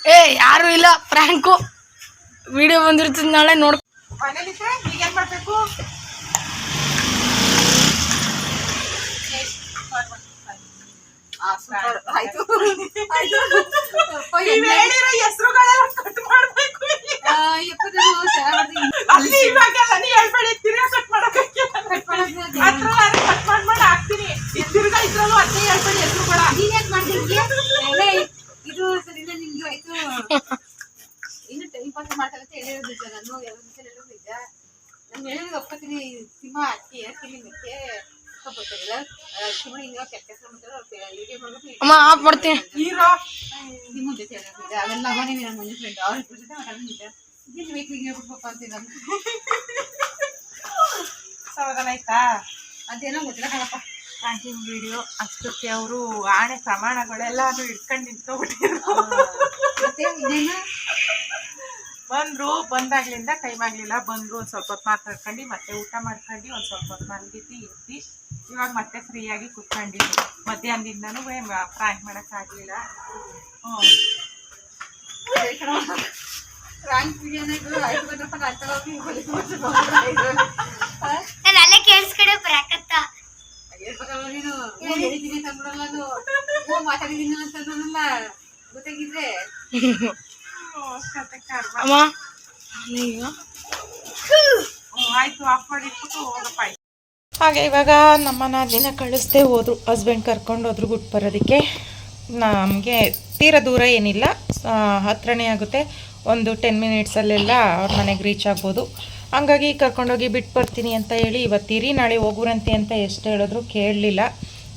ಏ ಯಾರು ಇಲ್ಲ ಪ್ರ್ಯಾಂಕು ವಿಡಿಯೋ ಬಂದಿರ್ತದೆ ನಾಳೆ ನೋಡ್ ಮಾಡ್ಬೇಕು? ಆಯ್ತು. ನೀವ್ ಹೇಳಿರೋ ಹೆಸರುಗಳೆಲ್ಲ ಕಟ್ ಮಾಡ್ಬೇಕು ಅಲ್ಲಿ ಇವಾಗೆಲ್ಲ ನೀ ಹೇಳ್ಬೇಡಿ ತಿರ್ಗಾ ಕಟ್ ಮಾಡಕ್ ಹತ್ರ ನಾನು ಕಟ್ ಮಾಡ್ ಮಾಡಿ ಹಾಕ್ತೀನಿ. ಈ ತಿರ್ಗಾ ಇದ್ರಲ್ಲೂ ಅದೇ ಹೇಳ್ಬೇಡಿ ಹೆಸರುಗಳ ಇದು ಸರಿಲ್ಲ ನಿಮ್ಗೆ ಆಯ್ತು. ಇನ್ನು ಟೈಮ್ ಪಾಸ್ ಮಾಡ್ತಾರೆ ಅಂತ ಹೇಳಿರೋದು ನಿಜ ನಾನು ಎರಡು ದಿವಸ ಎಲ್ಲರೂ ಬಿದ್ದೆ ನಾನು ಹೇಳಿದ್ರೆ ಒಪ್ಕೋತೀನಿ ಸಿಂಹ ಅಕ್ಕಿ ಮಾಡ್ಬಿಟ್ಟು ಅಮ್ಮ ಆಫ್ ಮಾಡ್ತೀನಿ. ಹೀರೋ ನಿಮ್ಮ ಜೊತೆ ನನ್ನ ಮಂಜು ಫ್ರೆಂಡ್ ಅವ್ರ ಇಬ್ಬರ ಜೊತೆ ವೇಕ್ಲಿಗೆ ಅಂತೀನಿ ನಾನು ಸಮಾಧಾನ ಆಯ್ತಾ? ಅದೇನೋ ಗೊತ್ತಿಲ್ಲ ಕಣಪ್ಪ. ಪ್ಯಾಂಕಿಂಗ್ ವಿಡಿಯೋ ಅಷ್ಟಕ್ಕೆ ಅವರು ಆಣೆ ಪ್ರಮಾಣಗಳೆಲ್ಲ ಇಟ್ಕೊಂಡು ನಿಂತ್ಕೊಬಿಟ್ಟಿದ್ರು. ಮತ್ತೆ ಇದೇನು ಬಂದ್ರು ಬಂದಾಗ್ಲಿಂದ ಟೈಮ್ ಆಗಲಿಲ್ಲ. ಬಂದರು ಒಂದು ಸ್ವಲ್ಪ ಹೊತ್ತು ಮಾತಾಡ್ಕೊಂಡು ಮತ್ತೆ ಊಟ ಮಾಡ್ಕೊಂಡು ಒಂದು ಸ್ವಲ್ಪ ಹೊತ್ತು ಮಲಗಿದ್ದು ಇದ್ದು ಇವಾಗ ಮತ್ತೆ ಫ್ರೀಯಾಗಿ ಕುತ್ಕೊಂಡಿದ್ವಿ. ಮಧ್ಯಾಹ್ನದಿಂದನೂ ಫ್ರಾಂಕ್ ಮಾಡೋಕ್ಕಾಗಲಿಲ್ಲ ಅಲ್ಲೇ ಕೇಳಿಸ್ಕಡೆ ಬರಾಕತ್ತ ಗೊತ್ತಾಗಿದ್ರೆ? ಅಮ್ಮ ಇಟ್ಬಿಟ್ಟು ಹೋಗಪ್ಪ ಹಾಗೆ ಇವಾಗ ನಮ್ಮನ್ನ ದಿನ ಕಳಿಸ್ದೆ ಹೋದ್ರು. ಹಸ್ಬೆಂಡ್ ಕರ್ಕೊಂಡು ಹೋದ್ರು ಗುಟ್ ಬರೋದಕ್ಕೆ. ನಮಗೆ ತೀರ ದೂರ ಏನಿಲ್ಲ. ಹತ್ರನೇ ಆಗುತ್ತೆ. ಒಂದು ಟೆನ್ ಮಿನಿಟ್ಸಲ್ಲೆಲ್ಲ ಅವ್ರ ಮನೆಗೆ ರೀಚ್ ಆಗ್ಬೋದು. ಹಂಗಾಗಿ ಕರ್ಕೊಂಡೋಗಿ ಬಿಟ್ಟು ಬರ್ತೀನಿ ಅಂತ ಹೇಳಿ ಇವತ್ತಿರಿ ನಾಳೆ ಹೋಗುರಂತೆ ಅಂತ ಎಷ್ಟು ಹೇಳಿದ್ರು ಕೇಳಲಿಲ್ಲ.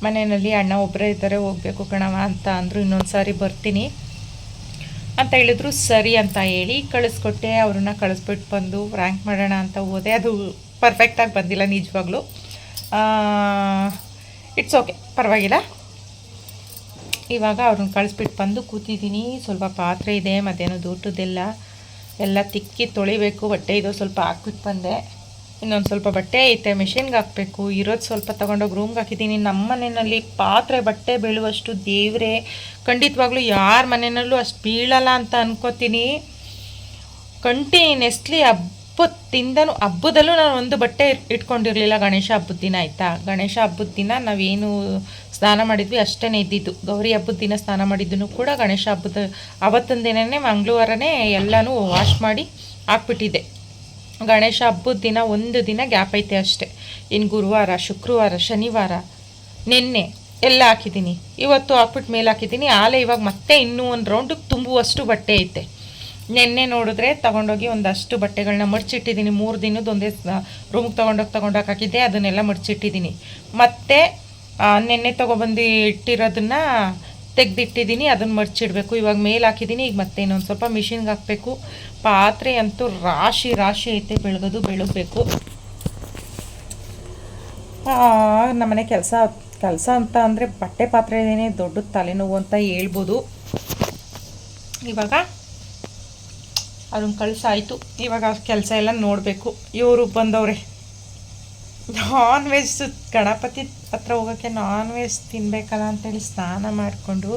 ಮನೆಯಲ್ಲಿ ಅಣ್ಣ ಒಬ್ಬರೇ ಇದ್ದಾರೆ ಹೋಗಬೇಕು ಕಣವ ಅಂತ ಅಂದರು. ಇನ್ನೊಂದು ಸಾರಿ ಬರ್ತೀನಿ. ಅಂತ ಹೇಳಿದ್ರು, ಸರಿ ಅಂತ ಹೇಳಿ ಕಳಿಸ್ಕೊಟ್ಟೆ. ಅವ್ರನ್ನ ಕಳಿಸ್ಬಿಟ್ಟು ಬಂದು ರ್ಯಾಂಕ್ ಮಾಡೋಣ ಅಂತ ಹೋದೆ. ಅದು ಪರ್ಫೆಕ್ಟಾಗಿ ಬಂದಿಲ್ಲ ನಿಜವಾಗ್ಲೂ. ಇಟ್ಸ್ ಓಕೆ ಪರವಾಗಿಲ್ಲ. ಇವಾಗ ಅವ್ರನ್ನ ಕಳಿಸ್ಬಿಟ್ಟು ಬಂದು ಕೂತಿದ್ದೀನಿ. ಸ್ವಲ್ಪ ಪಾತ್ರೆ ಇದೆ, ಮಧ್ಯಾಹ್ನದ ಊಟದ್ದೆಲ್ಲ, ಎಲ್ಲ ತಿಕ್ಕಿ ತೊಳಿಬೇಕು. ಬಟ್ಟೆ ಇದು ಸ್ವಲ್ಪ ಹಾಕ್ಬಿಟ್ಟು ಬಂದೆ. ಇನ್ನೊಂದು ಸ್ವಲ್ಪ ಬಟ್ಟೆ ಐತೆ ಮೆಷಿನ್ಗೆ ಹಾಕಬೇಕು. ಇರೋದು ಸ್ವಲ್ಪ ತೊಗೊಂಡೋಗಿ ರೂಮ್ಗೆ ಹಾಕಿದ್ದೀನಿ ನಮ್ಮ ಮನೆಯಲ್ಲಿ ಪಾತ್ರೆ, ಬಟ್ಟೆ ಬೀಳುವಷ್ಟು ದೇವ್ರೆ. ಖಂಡಿತವಾಗ್ಲೂ ಯಾರ ಮನೆಯಲ್ಲೂ ಅಷ್ಟು ಬೀಳಲ್ಲ ಅಂತ ಅನ್ಕೋತೀನಿ. ಕಂಟಿನ್ಯೂಸ್ಲಿ ಹಬ್ಬದಿಂದನೂ ಹಬ್ಬದಲ್ಲೂ ನಾನು ಒಂದು ಬಟ್ಟೆ ಇಟ್- ಇಟ್ಕೊಂಡಿರಲಿಲ್ಲ ಗಣೇಶ ಹಬ್ಬದ ದಿನ, ಆಯಿತಾ? ಗಣೇಶ ಹಬ್ಬದ ದಿನ ನಾವೇನು ಸ್ನಾನ ಮಾಡಿದ್ವಿ ಅಷ್ಟೇ ಇದ್ದಿದ್ದು. ಗೌರಿ ಹಬ್ಬದ ದಿನ ಸ್ನಾನ ಮಾಡಿದ್ದನ್ನು ಕೂಡ ಗಣೇಶ ಹಬ್ಬದ, ಅವತ್ತೊಂದು ದಿನವೇ ಮಂಗಳವಾರನೇ ಎಲ್ಲನೂ ವಾಶ್ ಮಾಡಿ ಹಾಕ್ಬಿಟ್ಟಿದ್ದೆ. ಗಣೇಶ ಹಬ್ಬದ ದಿನ ಒಂದು ದಿನ ಗ್ಯಾಪ್ ಐತೆ ಅಷ್ಟೇ. ಇನ್ನು ಗುರುವಾರ, ಶುಕ್ರವಾರ, ಶನಿವಾರ, ನಿನ್ನೆ ಎಲ್ಲ ಹಾಕಿದ್ದೀನಿ. ಇವತ್ತು ಹಾಕ್ಬಿಟ್ಟು ಮೇಲೆ ಹಾಕಿದ್ದೀನಿ. ಆಲೆ ಇವಾಗ ಮತ್ತೆ ಇನ್ನೂ ಒಂದು ರೌಂಡಿಗೆ ತುಂಬುವಷ್ಟು ಬಟ್ಟೆ ಐತೆ. ನಿನ್ನೆ ನೋಡಿದ್ರೆ ತಗೊಂಡೋಗಿ ಒಂದಷ್ಟು ಬಟ್ಟೆಗಳನ್ನ ಮಡ್ಚಿಟ್ಟಿದ್ದೀನಿ. ಮೂರು ದಿನದ ಒಂದೇ ರೂಮ್ಗೆ ತೊಗೊಂಡೋಗಿ ತೊಗೊಂಡೋಗಿ ಹಾಕಿದ್ದೆ. ಅದನ್ನೆಲ್ಲ ಮಡ್ಚಿಟ್ಟಿದ್ದೀನಿ. ಮತ್ತು ನಿನ್ನೆ ತೊಗೊಬಂದು ಇಟ್ಟಿರೋದನ್ನ ತೆಗೆದಿಟ್ಟಿದ್ದೀನಿ, ಅದನ್ನು ಮಡ್ಚಿಡಬೇಕು. ಇವಾಗ ಮೇಲೆ ಹಾಕಿದ್ದೀನಿ, ಈಗ ಮತ್ತೆ ಇನ್ನೊಂದು ಸ್ವಲ್ಪ ಮಿಷಿನ್ಗೆ ಹಾಕಬೇಕು. ಪಾತ್ರೆ ಅಂತೂ ರಾಶಿ ರಾಶಿ ಐತೆ, ಬೆಳಗೋದು, ಬೆಳಗಬೇಕು. ನಮ್ಮನೆ ಕೆಲಸ ಕೆಲಸ ಅಂತ ಅಂದರೆ ಬಟ್ಟೆ ಪಾತ್ರೆನೇ ದೊಡ್ಡ ತಲೆನೋವು ಅಂತ ಹೇಳ್ಬೋದು. ಇವಾಗ ಅದನ್ನು ಕಳಿಸಾಯಿತು. ಇವಾಗ ಕೆಲಸ ಎಲ್ಲ ನೋಡಬೇಕು. ಇವರು ಬಂದವ್ರೆ. ನಾನ್ ವೆಜ್ ಗಣಪತಿ ಹತ್ರ ಹೋಗೋಕ್ಕೆ ನಾನ್ ವೆಜ್ ತಿನ್ಬೇಕಲ್ಲ ಅಂತೇಳಿ ಸ್ನಾನ ಮಾಡಿಕೊಂಡು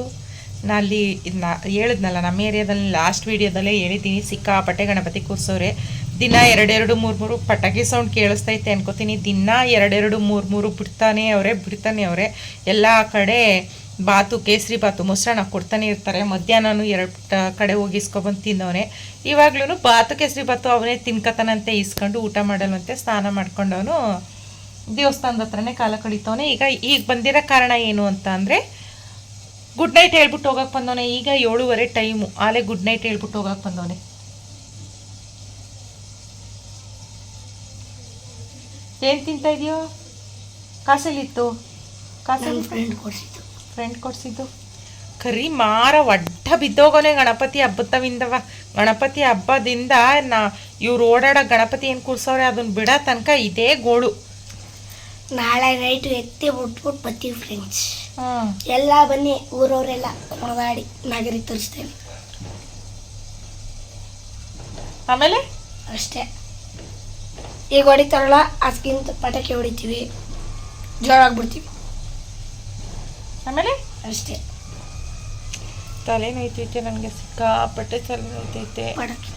ನಾ ಅಲ್ಲಿ ಇದನ್ನ ಹೇಳಿದ್ನಲ್ಲ ನಮ್ಮ ಏರಿಯಾದಲ್ಲಿ ಲಾಸ್ಟ್ ವೀಡಿಯೋದಲ್ಲೇ ಹೇಳಿದ್ದೀನಿ, ಸಿಕ್ಕಾಪಟ್ಟೆ ಗಣಪತಿ ಕೂರಿಸೋರೆ. ದಿನ ಎರಡೆರಡು ಮೂರು ಮೂರು ಪಟಾಕಿ ಸೌಂಡ್ ಕೇಳಿಸ್ತೈತೆ ಅನ್ಕೋತೀನಿ. ದಿನ ಎರಡೆರಡು ಮೂರು ಮೂರು ಬಿಡ್ತಾನೆ ಅವರೇ ಬಿಡ್ತಾನೆ ಅವರೇ. ಎಲ್ಲ ಕಡೆ ಬಾತು, ಕೇಸರಿ ಬಾತು ಮೊಸರನ್ನ ಕೊಡ್ತಾನೆ ಇರ್ತಾರೆ. ಮಧ್ಯಾಹ್ನನೂ ಎರಡು ಕಡೆ ಹೋಗಿ ಇಸ್ಕೊಬಂದು ತಿಂದವನೇ ಇವಾಗ್ಲೂ ಬಾತು, ಕೇಸರಿ ಬಾತು ಅವನೇ ತಿನ್ಕತಾನಂತೆ ಇಸ್ಕೊಂಡು ಊಟ ಮಾಡಲ್ವಂತೆ, ಸ್ನಾನ ಮಾಡ್ಕೊಂಡವನು. ದೇವಸ್ಥಾನದ ಹತ್ರನೇ ಕಾಲ ಕಳೀತವನೆ. ಈಗ ಈಗ ಬಂದಿರೋ ಕಾರಣ ಏನು ಅಂತ ಅಂದರೆ ಗುಡ್ ನೈಟ್ ಹೇಳ್ಬಿಟ್ಟು ಹೋಗಕ್ಕೆ ಬಂದವನೆ. ಈಗ ಏಳುವರೆ ಟೈಮು ಆಲೆ ಗುಡ್ ನೈಟ್ ಹೇಳ್ಬಿಟ್ಟು ಹೋಗಕ್ಕೆ ಬಂದವನೆ. ಏನು ತಿಂತಾ ಇದೆಯೋ? ಕಾಸಲ್ಲಿತ್ತು. ಕಾಸಲ್ಲಿ ಫ್ರೆಂಡ್ ಕೊಡಿಸಿದ್ದು. ಫ್ರೆಂಡ್ ಕೊಡಿಸಿದ್ದು. ಕರಿ ಮಾರ ಒಡ್ಡ ಬಿದ್ದೋಗೋನೆ ಗಣಪತಿ ಹಬ್ಬದವಿಂದವ. ಗಣಪತಿ ಹಬ್ಬದಿಂದ ನಾ ಇವ್ರು ಓಡಾಡೋ ಗಣಪತಿ ಏನು ಕೂರ್ಸೋರೆ ಅದನ್ನ ಬಿಡೋ ತನಕ ಇದೇ ಗೋಳು. ನಾಳೆ ನೈಟ್ ಎತ್ತಿ ಬಿಟ್ಬಿಟ್ಟು ಬರ್ತೀವಿ ಫ್ರೆಂಡ್ಸ್ ಎಲ್ಲ ಬನ್ನಿ ಊರವರೆಲ್ಲ ಮಾಡಿ ನಗರಿ ತೋರಿಸ್ತೇನೆ. ಆಮೇಲೆ? ಅಷ್ಟೇ. ಈಗ ಹೊಡಿತಾರಲ್ಲ ಅದಕ್ಕಿಂತ ಪಟಾಕಿ ಹೊಡಿತೀವಿ. ಜೋರಾಗ್ಬಿಡ್ತೀವಿ ಆಮೇಲೆ? ಅಷ್ಟೇ. ತಲೆ ನೋಯ್ತೈತೆ ನನಗೆ ಸಿಕ್ಕಾಪಟ್ಟೆ ತಲೆ ನೋಯ್ತೈತೆ ಪಟಾಕಿ.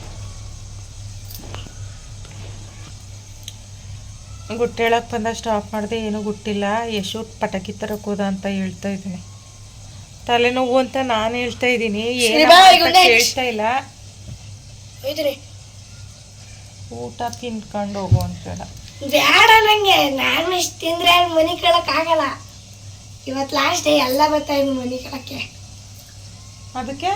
ಗುಟ್ಟು ಹೇಳಕ್ಕೆ ಬಂದ ಸ್ಟಾಪ್ ಮಾಡಿದೆ ಏನೂ ಗುಟ್ಟಿಲ್ಲ. ಯಶು ಪಟಾಕಿ ತರ ಹೋದ ಅಂತ ಹೇಳ್ತಾ ಇದ್ದೀನಿ. ತಲೆನೋವು ಅಂತ ನಾನು ಹೇಳ್ತಾ ಇದ್ದೀನಿ. ಹೇಳ್ತಾ ಇಲ್ಲ. ಊಟ ತಿನ್ಕೊಂಡು ಹೋಗು ಅಂತ ಹೇಳ ಬೇಡ ನಂಗೆ. ನಾನ್ ಇಷ್ಟು ತಿಂದ್ರೆ ಅಲ್ಲಿ ಮನೆ ಕೇಳಕ್ ಆಗಲ್ಲ. ಇವತ್ತು ಲಾಸ್ಟ್ ಡೇ ಎಲ್ಲ ಬರ್ತಾ ಇದ್ದೀನಿ ಮನೆ ಕೇಳಕ್ಕೆ. ಅದಕ್ಕೆ?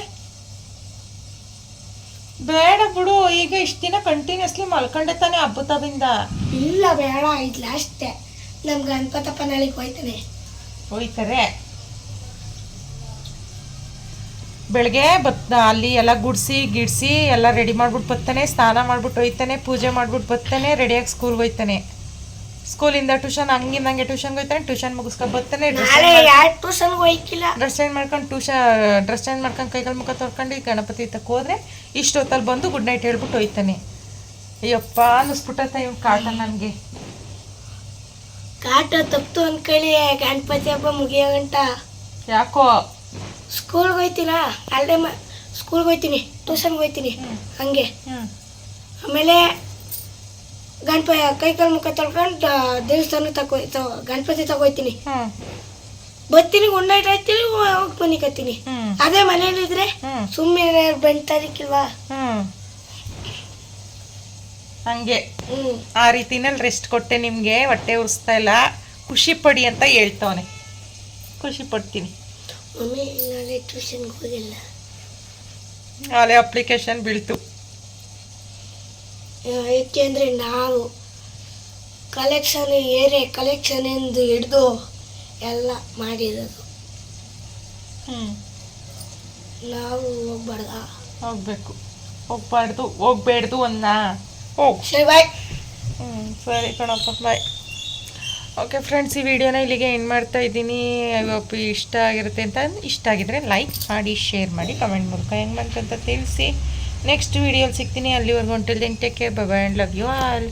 ಬೇಡ ಬಿಡು ಈಗ ಇಷ್ಟು ದಿನ ಕಂಟಿನ್ಯೂಸ್ಲಿ ಮಲ್ಕೊಂಡೆ ತಾನೆ ಹಬ್ಬತವಿಂದ ಇಲ್ಲ ಬೇಡ ಇದು ಅಷ್ಟೇ. ನಮ್ ಗಣಪತಪ್ಪ ನಾಳೆಗೆ ಹೋಯ್ತಾನೆ ಹೋಯ್ತಾರೆ. ಬೆಳಗ್ಗೆ ಬತ್ ಅಲ್ಲಿ ಎಲ್ಲ ಗುಡಿಸಿ ಗಿಡಿಸಿ ಎಲ್ಲ ರೆಡಿ ಮಾಡ್ಬಿಟ್ಟು ಬರ್ತಾನೆ ಸ್ನಾನ ಮಾಡ್ಬಿಟ್ಟು ಹೋಯ್ತಾನೆ ಪೂಜೆ ಮಾಡ್ಬಿಟ್ಟು ಬರ್ತಾನೆ ರೆಡಿಯಾಗಿ ಸ್ಕೂಲ್ಗೆ ಹೋಯ್ತಾನೆ. ಸ್ಕೂಲಿಂದ ಟ್ಯೂಷನ್ ಹಂಗಿಂದಂಗೆ ಟ್ಯೂಷನ್ ಹೋಯ್ತಾನೆ ಟ್ಯೂಷನ್ ಮುಗಿಸ್ಕೊಂಡು ಬರ್ತಾನೆ ಟ್ಯೂಷನ್ಗೆ ಹೋಯ್ಕಿಲ್ಲ ಡ್ರೆಸ್ ಚೇಂಜ್ ಮಾಡ್ಕೊಂಡು ಟ್ಯೂಷನ್ ಡ್ರೆಸ್ ಚೇಂಜ್ ಮಾಡ್ಕೊಂಡು ಕೈಗಳ ಮುಖ ತೊಳ್ಕೊಂಡು ಗಣಪತಿ ತಕ್ಕ ಹೋದ್ರೆ ಇಷ್ಟೊತ್ತಲ್ಲಿ ಬಂದು ಗುಡ್ ನೈಟ್ ಹೇಳ್ಬಿಟ್ಟು ಹೋಯ್ತಾನೆ. ಅಯ್ಯಪ್ಪ ಅನ್ನಿಸ್ಬಿಟ್ಟತ್ತ ಇವ್ ಕಾಟ ನನಗೆ. ಕಾಟ ತಪ್ತು ಅನ್ಕೊಳ್ಳಿ ಗಣಪತಿ ಹಬ್ಬ ಮುಗಿಯೋ ಗಂಟ. ಯಾಕೋ? ಸ್ಕೂಲ್ಗೆ ಹೋಯ್ತೀನ ಅಲ್ಲೇ ಸ್ಕೂಲ್ಗೆ ಹೋಗ್ತೀನಿ ಟ್ಯೂಷನ್ಗೆ ಹೋಗ್ತೀನಿ ಹಂಗೆ. ಆಮೇಲೆ ಗಣಪ ಕೈ ಕಾಲು ಮುಖ ತೊಳ್ಕೊಂಡು ದೇವಸ್ಥಾನ ತಗೋ ಗಣಪತಿ ತಗೋಯ್ತೀನಿ. ಹ್ಞೂ ಬರ್ತೀನಿ ಗುಡ್ ನೈಟ್ ಆಯ್ತೀನಿ ಹೋಗಿ ಮನಿಕತ್ತೀನಿ ಅದೇ ಮನೇಲಿದ್ರೆ ಇದ್ರೆ ಸುಮ್ಮನೆ ಬೆಂಡ್ ತಾರೀಕಿಲ್ವಾ? ಹಂಗೆ. ಆ ರೀತಿನಲ್ಲಿ ರೆಸ್ಟ್ ಕೊಟ್ಟೆ ನಿಮಗೆ ಹೊಟ್ಟೆ ಉರಿಸ್ತಾ ಇಲ್ಲ. ಖುಷಿ ಪಡಿ ಅಂತ ಹೇಳ್ತವನೆ. ಖುಷಿ ಪಡ್ತೀನಿ. ನಾಳೆ ಟ್ಯೂಷನ್ಗೆ ಹೋಗಿಲ್ಲ. ನಾಳೆ ಅಪ್ಲಿಕೇಶನ್ ಬೀಳ್ತು. ಏಕೆಂದರೆ ನಾವು ಕಲೆಕ್ಷನ್ ಏರೆ ಕಲೆಕ್ಷನಿಂದ ಹಿಡಿದು ಎಲ್ಲ ಮಾಡಿರೋದು. ಹ್ಞೂ ನಾವು ಹೋಗ್ಬಾರ್ದ? ಹೋಗ್ಬೇಕು. ಹೋಗ್ಬಾರ್ದು ಹೋಗ್ಬೇಡ್ದು ಅನ್ನ. ಹೋಗ್ ಸರಿ ಬಾಯ್ ಹ್ಞೂ ಸರಿ ಕಣಪ್ಪ ಬಾಯ್ ಓಕೆ ಫ್ರೆಂಡ್ಸ್ ಈ ವಿಡಿಯೋನ ಇಲ್ಲಿಗೆ ಎಂಡ್ ಮಾಡ್ತಾ ಇದ್ದೀನಿ. ಇಷ್ಟ ಆಗಿರುತ್ತೆ ಅಂತ ಇಷ್ಟ ಆಗಿದ್ರೆ ಲೈಕ್ ಮಾಡಿ ಶೇರ್ ಮಾಡಿ ಕಮೆಂಟ್ ಮೂಲಕ ಹೆಂಗೆ ಬಂತು ಅಂತ ತಿಳಿಸಿ. ನೆಕ್ಸ್ಟ್ ವಿಡಿಯೋಲಿ ಸಿಗ್ತೀನಿ. ಅಲ್ಲಿವರೆಗೂ until then take care bye and love you all